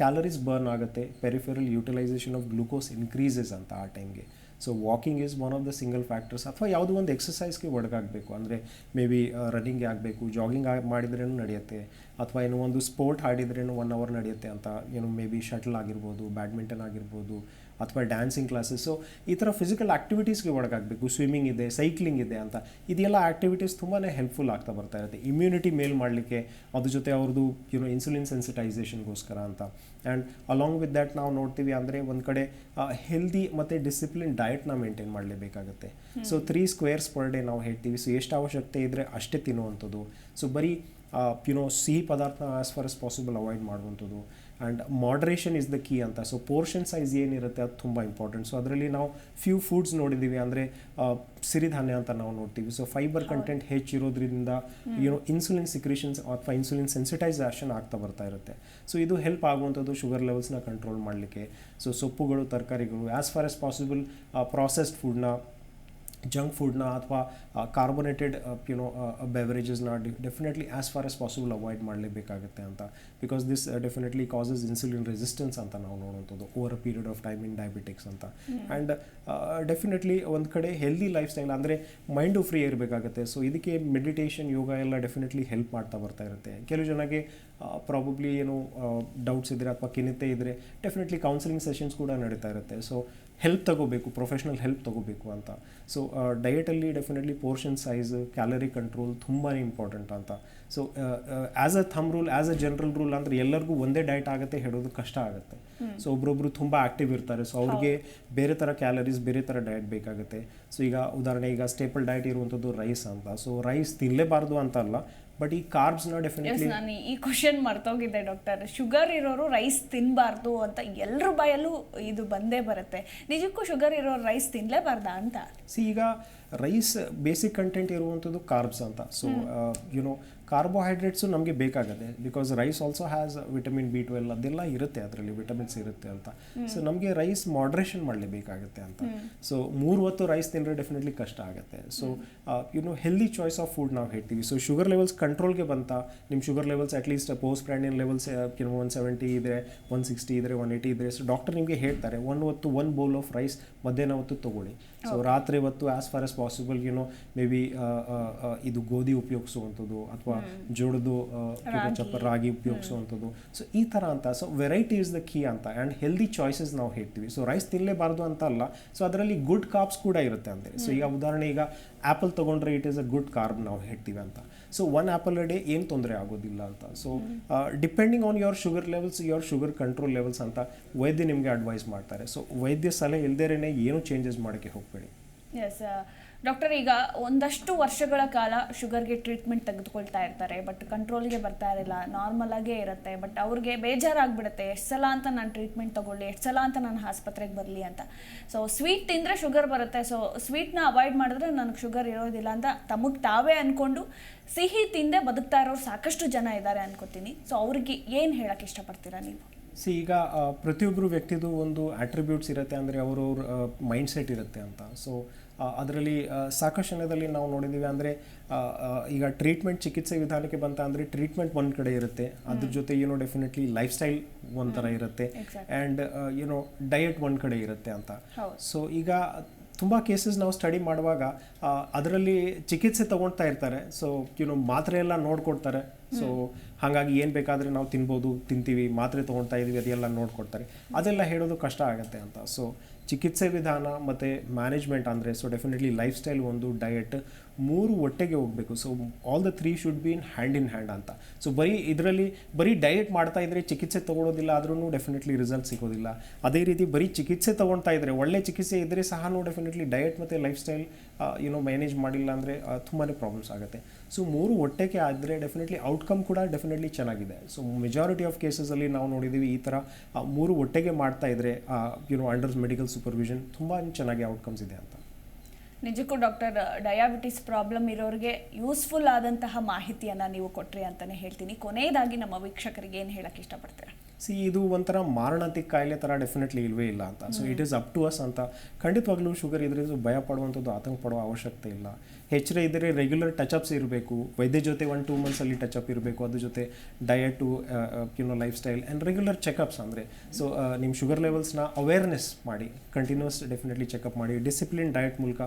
ಕ್ಯಾಲರೀಸ್ ಬರ್ನ್ ಆಗುತ್ತೆ. Peripheral utilisation of glucose increases ಅಂತ ಆ ಟೈಮ್ಗೆ so walking is one of the single factors ಅಥವಾ ಯಾವುದೋ ಒಂದು ಎಕ್ಸಸೈಸ್ಗೆ ಒಳಗಾಗಬೇಕು. ಅಂದರೆ ಮೇ ಬಿ ರನ್ನಿಂಗ್ ಆಗಬೇಕು ಜಾಗಿಂಗ್ ಮಾಡಿದ್ರೇನು ನಡೆಯುತ್ತೆ, ಅಥವಾ ಏನೋ ಒಂದು ಸ್ಪೋರ್ಟ್ ಆಡಿದ್ರೇನು ಒನ್ ಅವರ್ ನಡೆಯುತ್ತೆ ಅಂತ, ಏನು ಮೇ ಬಿ ಶಟಲ್ ಆಗಿರ್ಬೋದು ಬ್ಯಾಡ್ಮಿಂಟನ್ ಆಗಿರ್ಬೋದು ಅಥವಾ ಡ್ಯಾನ್ಸಿಂಗ್ ಕ್ಲಾಸಸ್ ಸೊ ಈ ಥರ ಫಿಸಿಕಲ್ ಆ್ಯಕ್ಟಿವಿಟೀಸ್ಗೆ ಒಳಗಾಗಬೇಕು. ಸ್ವಿಮ್ಮಿಂಗ್ ಇದೆ ಸೈಕ್ಲಿಂಗ್ ಇದೆ ಅಂತ. ಇದೆಲ್ಲ ಆ್ಯಕ್ಟಿವಿಟೀಸ್ ತುಂಬಾ ಹೆಲ್ಪ್ಫುಲ್ ಆಗ್ತಾ ಬರ್ತಾ ಇರುತ್ತೆ. ಇಮ್ಯುನಿಟಿ ಮೇಲ್ ಮಾಡಲಿಕ್ಕೆ ಅದ್ರ ಜೊತೆ ಅವ್ರದ್ದು ಯುನೋ ಇನ್ಸುಲಿನ್ ಸೆನ್ಸಿಟೈಸೇಷನ್ಗೋಸ್ಕರ ಅಂತ. ಆ್ಯಂಡ್ ಅಲಾಂಗ್ ವಿತ್ ದ್ಯಾಟ್ ನಾವು ನೋಡ್ತೀವಿ ಅಂದರೆ ಒಂದು ಕಡೆ ಹೆಲ್ದಿ ಮತ್ತು ಡಿಸಿಪ್ಲಿನ್ ಡಯಟ್ನ maintain ಮಾಡಲೇಬೇಕಾಗುತ್ತೆ. So three squares per day ನಾವು ಹೇಳ್ತೀವಿ. ಸೊ ಎಷ್ಟು ಅವಶ್ಯಕತೆ ಇದ್ದರೆ ಅಷ್ಟೇ ತಿನ್ನುವಂಥದ್ದು. ಸೊ ಬರೀ ಯುನೋ ಸಿಹಿ ಪದಾರ್ಥ as far as possible avoid ಮಾಡುವಂಥದ್ದು. And moderation is the key ಅಂತ. ಸೊ ಪೋರ್ಷನ್ ಸೈಜ್ ಏನಿರುತ್ತೆ ಅದು ತುಂಬ ಇಂಪಾರ್ಟೆಂಟ್ ಸೊ ಅದರಲ್ಲಿ ನಾವು ಫ್ಯೂ ಫುಡ್ಸ್ ನೋಡಿದ್ದೀವಿ ಅಂದರೆ ಸಿರಿಧಾನ್ಯ ಅಂತ ನಾವು ನೋಡ್ತೀವಿ. ಸೊ ಫೈಬರ್ ಕಂಟೆಂಟ್ ಹೆಚ್ಚಿರೋದ್ರಿಂದ ಏನೋ ಇನ್ಸುಲಿನ್ ಸಿಕ್ರೇಷನ್ಸ್ ಅಥವಾ ಇನ್ಸುಲಿನ್ ಸೆನ್ಸಿಟೈಸೇಷನ್ ಆಗ್ತಾ ಬರ್ತಾ ಇರುತ್ತೆ. ಸೊ ಇದು ಹೆಲ್ಪ್ ಆಗುವಂಥದ್ದು ಶುಗರ್ ಲೆವೆಲ್ಸ್ನ ಕಂಟ್ರೋಲ್ ಮಾಡಲಿಕ್ಕೆ. ಸೊ ಸೊಪ್ಪುಗಳು ತರಕಾರಿಗಳು as far as possible processed ಫುಡ್ನ ಜಂಕ್ ಫುಡ್ನ ಅಥವಾ carbonated you know ಬೆವರೇಜಸ್ನ definitely as far as possible avoid ಮಾಡಲೇಬೇಕಾಗುತ್ತೆ ಅಂತ. Because this definitely causes insulin resistance ಅಂತ ನಾವು ನೋಡುವಂಥದ್ದು over a period of time in diabetics ಅಂತ. ಆ್ಯಂಡ್ ಡೆಫಿನೆಟ್ಲಿ ಒಂದು ಕಡೆ ಹೆಲ್ದಿ ಲೈಫ್ ಸ್ಟೈಲ್ ಅಂದರೆ ಮೈಂಡು ಫ್ರೀ ಇರಬೇಕಾಗುತ್ತೆ ಸೊ ಇದಕ್ಕೆ ಮೆಡಿಟೇಷನ್ ಯೋಗ ಎಲ್ಲ ಡೆಫಿನೆಟ್ಲಿ ಹೆಲ್ಪ್ ಮಾಡ್ತಾ ಬರ್ತಾ ಇರುತ್ತೆ. ಕೆಲವು ಜನಕ್ಕೆ ಪ್ರಾಬಬ್ಲಿ ಏನು ಡೌಟ್ಸ್ ಇದ್ದರೆ ಅಥವಾ ಖಿನ್ನತೆ ಇದ್ದರೆ ಡೆಫಿನೆಟ್ಲಿ ಕೌನ್ಸಿಲಿಂಗ್ ಸೆಷನ್ಸ್ ಕೂಡ ನಡೀತಾ ಇರುತ್ತೆ. ಸೊ ಹೆಲ್ಪ್ ತಗೋಬೇಕು ಪ್ರೊಫೆಷ್ನಲ್ ಹೆಲ್ಪ್ ತಗೋಬೇಕು ಅಂತ. So ಡಯೆಟಲ್ಲಿ definitely portion size calorie control ತುಂಬಾ ಇಂಪಾರ್ಟೆಂಟ್ ಅಂತ. So as a thumb rule as a general rule ಅಂದರೆ ಎಲ್ಲರಿಗೂ ಒಂದೇ ಡಯಟ್ ಆಗುತ್ತೆ ಹೇಳೋದು ಕಷ್ಟ ಆಗುತ್ತೆ. ಸೊ ಒಬ್ರೊಬ್ರು ತುಂಬ ಆ್ಯಕ್ಟಿವ್ ಇರ್ತಾರೆ. ಸೊ ಅವ್ರಿಗೆ ಬೇರೆ ಥರ ಕ್ಯಾಲರೀಸ್ ಬೇರೆ ಥರ ಡಯಟ್ ಬೇಕಾಗುತ್ತೆ. ಸೊ ಈಗ ಉದಾಹರಣೆ ಈಗ ಸ್ಟೇಪಲ್ ಡಯಟ್ ಇರುವಂಥದ್ದು ರೈಸ್ ಅಂತ. ಸೊ ರೈಸ್ ತಿನ್ನಲೇಬಾರ್ದು ಅಂತ ಅಲ್ಲ. ಬಟ್ ಈ ಕಾರ್ಬ್ಸ್ನ ಡೆಫಿನೆಟ್ಲಿ ನಾನು ಈ ಕ್ವಶನ್ ಮರ್ತೋಗಿದ್ದೆ ಡಾಕ್ಟರ್ ಶುಗರ್ ಇರೋರು ರೈಸ್ ತಿನ್ನಬಾರ್ದು ಅಂತ ಎಲ್ಲರ ಬಾಯಲ್ಲೂ ಇದು ಬಂದೇ ಬರುತ್ತೆ. ನಿಜಕ್ಕೂ ಶುಗರ್ ಇರೋರು ರೈಸ್ ತಿನ್ನಲೇಬಾರ್ದಾ ಅಂತ? ಸಿ ಈಗ ರೈಸ್ ಬೇಸಿಕ್ ಕಂಟೆಂಟ್ ಇರುವಂಥದ್ದು ಕಾರ್ಬ್ಸ್ ಅಂತ. ಸೊ ಯುನೋ ಕಾರ್ಬೋಹೈಡ್ರೇಟ್ಸು ನಮಗೆ ಬೇಕಾಗುತ್ತೆ because rice also has vitamin B twelve ಅದೆಲ್ಲ ಇರುತ್ತೆ ಅದರಲ್ಲಿ ವಿಟಮಿನ್ಸ್ ಇರುತ್ತೆ ಅಂತ. ಸೊ ನಮಗೆ ರೈಸ್ ಮಾಡ್ರೇಷನ್ ಮಾಡಲೇಬೇಕಾಗುತ್ತೆ ಅಂತ. ಸೊ ಮೂರು ಹೊತ್ತು ರೈಸ್ ತಿಂದರೆ ಡೆಫಿನೆಟ್ಲಿ ಕಷ್ಟ ಆಗುತ್ತೆ. So you know healthy choice of food ನಾವು ಹೇಳ್ತೀವಿ. ಸೊ ಶುಗರ್ ಲೆವೆಲ್ಸ್ ಕಂಟ್ರೋಲ್ಗೆ ಬಂತ ನಿಮ್ಮ sugar levels at least post ಬ್ರ್ಯಾಂಡಿನ ಲೆವೆಲ್ಸ್ ಕೆಲವು ಒನ್ ಸೆವೆಂಟಿ ಇದ್ರೆ ಒನ್ ಸಿಕ್ಸ್ಟಿ ಇದ್ದರೆ ಒನ್ ಏಯ್ಟಿ ಇದ್ರೆ. ಸೊ ಡಾಕ್ಟರ್ ನಿಮಗೆ ಹೇಳ್ತಾರೆ ಒನ್ ಹೊತ್ತು ಒನ್ ಬೌಲ್ ಆಫ್ ರೈಸ್ ಮಧ್ಯಾಹ್ನ ಹೊತ್ತು ತೊಗೊಳ್ಳಿ. ಸೊ ರಾತ್ರಿ ಹೊತ್ತು as far as possible you know maybe ಇದು ಗೋಧಿ ಉಪಯೋಗಿಸುವಂಥದ್ದು ಅಥವಾ ಜೋಡದು ಚಪ್ಪ ರಾಗಿ. ಉಪಯೋಗಿಸುವಂಥದ್ದು. ಸೊ ಈ ಥರ ಅಂತ. So variety is the key ಅಂತ. ಆ್ಯಂಡ್ ಹೆಲ್ದಿ ಚಾಯ್ಸಸ್ ನಾವು ಹೇಳ್ತೀವಿ. ಸೊ ರೈಸ್ ತಿನ್ನಲೇಬಾರ್ದು ಅಂತ ಅಲ್ಲ. ಸೊ ಅದರಲ್ಲಿ ಗುಡ್ ಕಾರ್ಬ್ಸ್ ಕೂಡ ಇರುತ್ತೆ ಅಂತ. ಸೊ ಈಗ ಉದಾಹರಣೆ ಈಗ ಆ್ಯಪಲ್ ತೊಗೊಂಡ್ರೆ it is a good carb ನಾವು ಹೇಳ್ತೀವಿ ಅಂತ. So one apple a day ಏನು ತೊಂದರೆ ಆಗೋದಿಲ್ಲ ಅಂತ. So depending on your sugar levels your sugar control levels ಅಂತ ವೈದ್ಯ ನಿಮಗೆ ಅಡ್ವೈಸ್ ಮಾಡ್ತಾರೆ. ಸೊ ವೈದ್ಯ ಸಲಹೆ ಇಲ್ದೇನೆ ಏನು ಚೇಂಜಸ್ ಮಾಡೋಕ್ಕೆ ಹೋಗಬೇಡಿ? ಎಸ್ ಡಾಕ್ಟರ್, ಈಗ ಒಂದಷ್ಟು ವರ್ಷಗಳ ಕಾಲ ಶುಗರ್ಗೆ ಟ್ರೀಟ್ಮೆಂಟ್ ತೆಗೆದುಕೊಳ್ತಾ ಇರ್ತಾರೆ, ಬಟ್ ಕಂಟ್ರೋಲ್ಗೆ ಬರ್ತಾ ಇರಲಿಲ್ಲ ನಾರ್ಮಲ್ ಆಗೇ ಇರುತ್ತೆ, ಬಟ್ ಅವ್ರಿಗೆ ಬೇಜಾರಾಗ್ಬಿಡುತ್ತೆ, ಎಷ್ಟು ಸಲ ಅಂತ ನಾನು ಟ್ರೀಟ್ಮೆಂಟ್ ತಗೊಳ್ಳಿ, ಎಷ್ಟು ಸಲ ಅಂತ ನಾನು ಆಸ್ಪತ್ರೆಗೆ ಬರಲಿ ಅಂತ. ಸೊ ಸ್ವೀಟ್ ತಿಂದರೆ ಶುಗರ್ ಬರುತ್ತೆ ಸೊ ಸ್ವೀಟ್ನ ಅವಾಯ್ಡ್ ಮಾಡಿದ್ರೆ ನನಗೆ ಶುಗರ್ ಇರೋದಿಲ್ಲ ಅಂತ ತಮಗೆ ತಾವೇ ಅಂದ್ಕೊಂಡು ಸಿಹಿ ತಿಂದೆ ಬದುಕ್ತಾ ಇರೋರು ಸಾಕಷ್ಟು ಜನ ಇದ್ದಾರೆ ಅನ್ಕೋತೀನಿ. ಸೊ ಅವ್ರಿಗೆ ಏನು ಹೇಳಕ್ಕೆ ಇಷ್ಟಪಡ್ತೀರಾ ನೀವು? ಸಿ, ಈಗ ಪ್ರತಿಯೊಬ್ಬರು ವ್ಯಕ್ತಿದು ಒಂದು ಅಟ್ರಿಬ್ಯೂಟ್ಸ್ ಇರುತ್ತೆ, ಅಂದರೆ ಅವ್ರವ್ರ ಮೈಂಡ್ ಸೆಟ್ ಇರುತ್ತೆ ಅಂತ. ಸೊ ಅದರಲ್ಲಿ ಸಾಕಷ್ಟು ಜನದಲ್ಲಿ ನಾವು ನೋಡಿದ್ದೀವಿ ಅಂದರೆ ಈಗ ಟ್ರೀಟ್ಮೆಂಟ್ ಚಿಕಿತ್ಸೆ ವಿಧಾನಕ್ಕೆ ಬಂತ ಅಂದರೆ ಟ್ರೀಟ್ಮೆಂಟ್ ಒಂದು ಕಡೆ ಇರುತ್ತೆ. ಅದ್ರ ಜೊತೆ ಏನೋ ಡೆಫಿನೆಟ್ಲಿ ಲೈಫ್ ಸ್ಟೈಲ್ ಒಂಥರ ಇರುತ್ತೆ. ಆ್ಯಂಡ್ ಏನೋ ಡಯಟ್ ಒಂದು ಕಡೆ ಇರುತ್ತೆ ಅಂತ. ಸೊ ಈಗ ತುಂಬ ಕೇಸಸ್ ನಾವು ಸ್ಟಡಿ ಮಾಡುವಾಗ ಅದರಲ್ಲಿ ಚಿಕಿತ್ಸೆ ತೊಗೊಳ್ತಾ ಇರ್ತಾರೆ. ಸೊ ಏನೋ ಮಾತ್ರೆ ಎಲ್ಲ ನೋಡ್ಕೊಡ್ತಾರೆ. ಸೊ ಹಾಗಾಗಿ ಏನು ಬೇಕಾದರೆ ನಾವು ತಿನ್ಬೋದು ತಿಂತೀವಿ ಮಾತ್ರೆ ತೊಗೊಳ್ತಾ ಇದೀವಿ ಅದೆಲ್ಲ ನೋಡ್ಕೊಡ್ತಾರೆ. ಅದೆಲ್ಲ ಹೇಳೋದು ಕಷ್ಟ ಆಗುತ್ತೆ ಅಂತ. ಸೊ ಚಿಕಿತ್ಸೆ ವಿಧಾನ ಮತ್ತು ಮ್ಯಾನೇಜ್ಮೆಂಟ್ ಅಂದರೆ ಸೊ ಡೆಫಿನೆಟ್ಲಿ ಲೈಫ್ ಸ್ಟೈಲ್ ಒಂದು ಡಯಟ್ ಮೂರು ಒಟ್ಟೆಗೆ ಹೋಗಬೇಕು. So all the three should be in hand in hand ಅಂತ. ಸೊ ಬರೀ ಇದರಲ್ಲಿ ಬರೀ ಡಯಟ್ ಮಾಡ್ತಾ ಇದ್ರೆ ಚಿಕಿತ್ಸೆ ತೊಗೊಳೋದಿಲ್ಲ ಆದ್ರೂ ಡೆಫಿನೆಟ್ಲಿ ರಿಸಲ್ಟ್ ಸಿಗೋದಿಲ್ಲ. ಅದೇ ರೀತಿ ಬರೀ ಚಿಕಿತ್ಸೆ ತೊಗೊಳ್ತಾ ಇದ್ರೆ, ಒಳ್ಳೆ ಚಿಕಿತ್ಸೆ ಇದ್ದರೆ ಸಹ ಡೆಫಿನೆಟ್ಲಿ ಡಯಟ್ ಮತ್ತು ಲೈಫ್ ಸ್ಟೈಲ್ ಏನೋ ಮ್ಯಾನೇಜ್ ಮಾಡಿಲ್ಲ ಅಂದರೆ ತುಂಬಾ ಪ್ರಾಬ್ಲಮ್ಸ್ ಆಗುತ್ತೆ. ಸೊ ಮೂರು ಒಟ್ಟಿಗೆ ಆದರೆ ಡೆಫಿನೆಟ್ಲಿ ಔಟ್ಕಮ್ ಕೂಡ ಡೆಫಿನೆಟ್ಲಿ ಚೆನ್ನಾಗಿದೆ. ಸೊ ಮೆಜಾರಿಟಿ ಆಫ್ ಕೇಸಸಲ್ಲಿ ನಾವು ನೋಡಿದ್ದೀವಿ ಈ ಥರ ಮೂರು ಒಟ್ಟಿಗೆ ಮಾಡ್ತಾ ಇದ್ರೆ ಯುನೋ ಅಂಡರ್ ಮೆಡಿಕಲ್ ಸೂಪರ್ವಿಷನ್ ತುಂಬಾ ಚೆನ್ನಾಗಿ ಔಟ್ಕಮ್ಸ್ ಇದೆ ಅಂತ. ನಿಜಕ್ಕೂ ಡಾಕ್ಟರ್, ಡಯಾಬಿಟಿಸ್ ಪ್ರಾಬ್ಲಮ್ ಇರೋರಿಗೆ ಯೂಸ್ಫುಲ್ ಆದಂತಹ ಮಾಹಿತಿಯನ್ನು ನೀವು ಕೊಟ್ರಿ ಅಂತಲೇ ಹೇಳ್ತೀನಿ. ಕೊನೆಯದಾಗಿ ನಮ್ಮ ವೀಕ್ಷಕರಿಗೆ ಏನು ಹೇಳಕ್ಕೆ ಇಷ್ಟಪಡ್ತೀರಾ? ಸಿ ಇದು ಒಂಥರ ಮಾರಣಾಂತಿಕ ಕಾಯಿಲೆ ಥರ ಡೆಫಿನೆಟ್ಲಿ ಇಲ್ವೇ ಇಲ್ಲ ಅಂತ. So it is up to us ಅಂತ. ಖಂಡಿತವಾಗ್ಲೂ ಶುಗರ್ ಇದ್ರೆ ಇದು ಭಯ ಪಡುವಂಥದ್ದು ಆತಂಕ ಪಡುವ ಅವಶ್ಯಕತೆ ಇಲ್ಲ. ಹೆಚ್ಚಿನ ಇದ್ದರೆ ರೆಗ್ಯುಲರ್ ಟಚ್ಅಪ್ಸ್ ಇರಬೇಕು. ವೈದ್ಯ ಜೊತೆ ಒನ್ ಟೂ ಮಂತ್ಸಲ್ಲಿ ಟಚ್ಅಪ್ ಇರಬೇಕು. ಅದ್ರ ಜೊತೆ diet you know life style and regular checkups ಅಂದರೆ. ಸೊ ನಿಮ್ಮ ಶುಗರ್ ಲೆವೆಲ್ಸ್ನ ಅವೇರ್ನೆಸ್ ಮಾಡಿ. ಕಂಟಿನ್ಯೂಸ್ ಡೆಫಿನೆಟ್ಲಿ ಚೆಕಪ್ ಮಾಡಿ. ಡಿಸಿಪ್ಲಿನ್ ಡಯಟ್ ಮೂಲಕ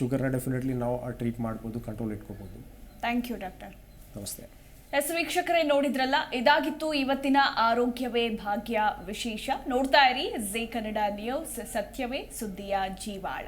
ಶುಗರ್ನ ಡೆಫಿನೆಟ್ಲಿ ನಾವು ಟ್ರೀಟ್ ಮಾಡ್ಬೋದು ಕಂಟ್ರೋಲ್ ಇಟ್ಕೋಬೋದು. ಥ್ಯಾಂಕ್ ಯು ಡಾಕ್ಟರ್ ನಮಸ್ತೆ. ಎಸ್ ವೀಕ್ಷಕರೇ ನೋಡಿದ್ರಲ್ಲ, ಇದಾಗಿತ್ತು ಇವತ್ತಿನ ಆರೋಗ್ಯವೇ ಭಾಗ್ಯ ವಿಶೇಷ. ನೋಡ್ತಾ ಇರಿ, ಜಿ ಕನ್ನಡ ನ್ಯೂಸ್, ಸತ್ಯವೇ ಸುದ್ದಿಯ ಜೀವಾಳ.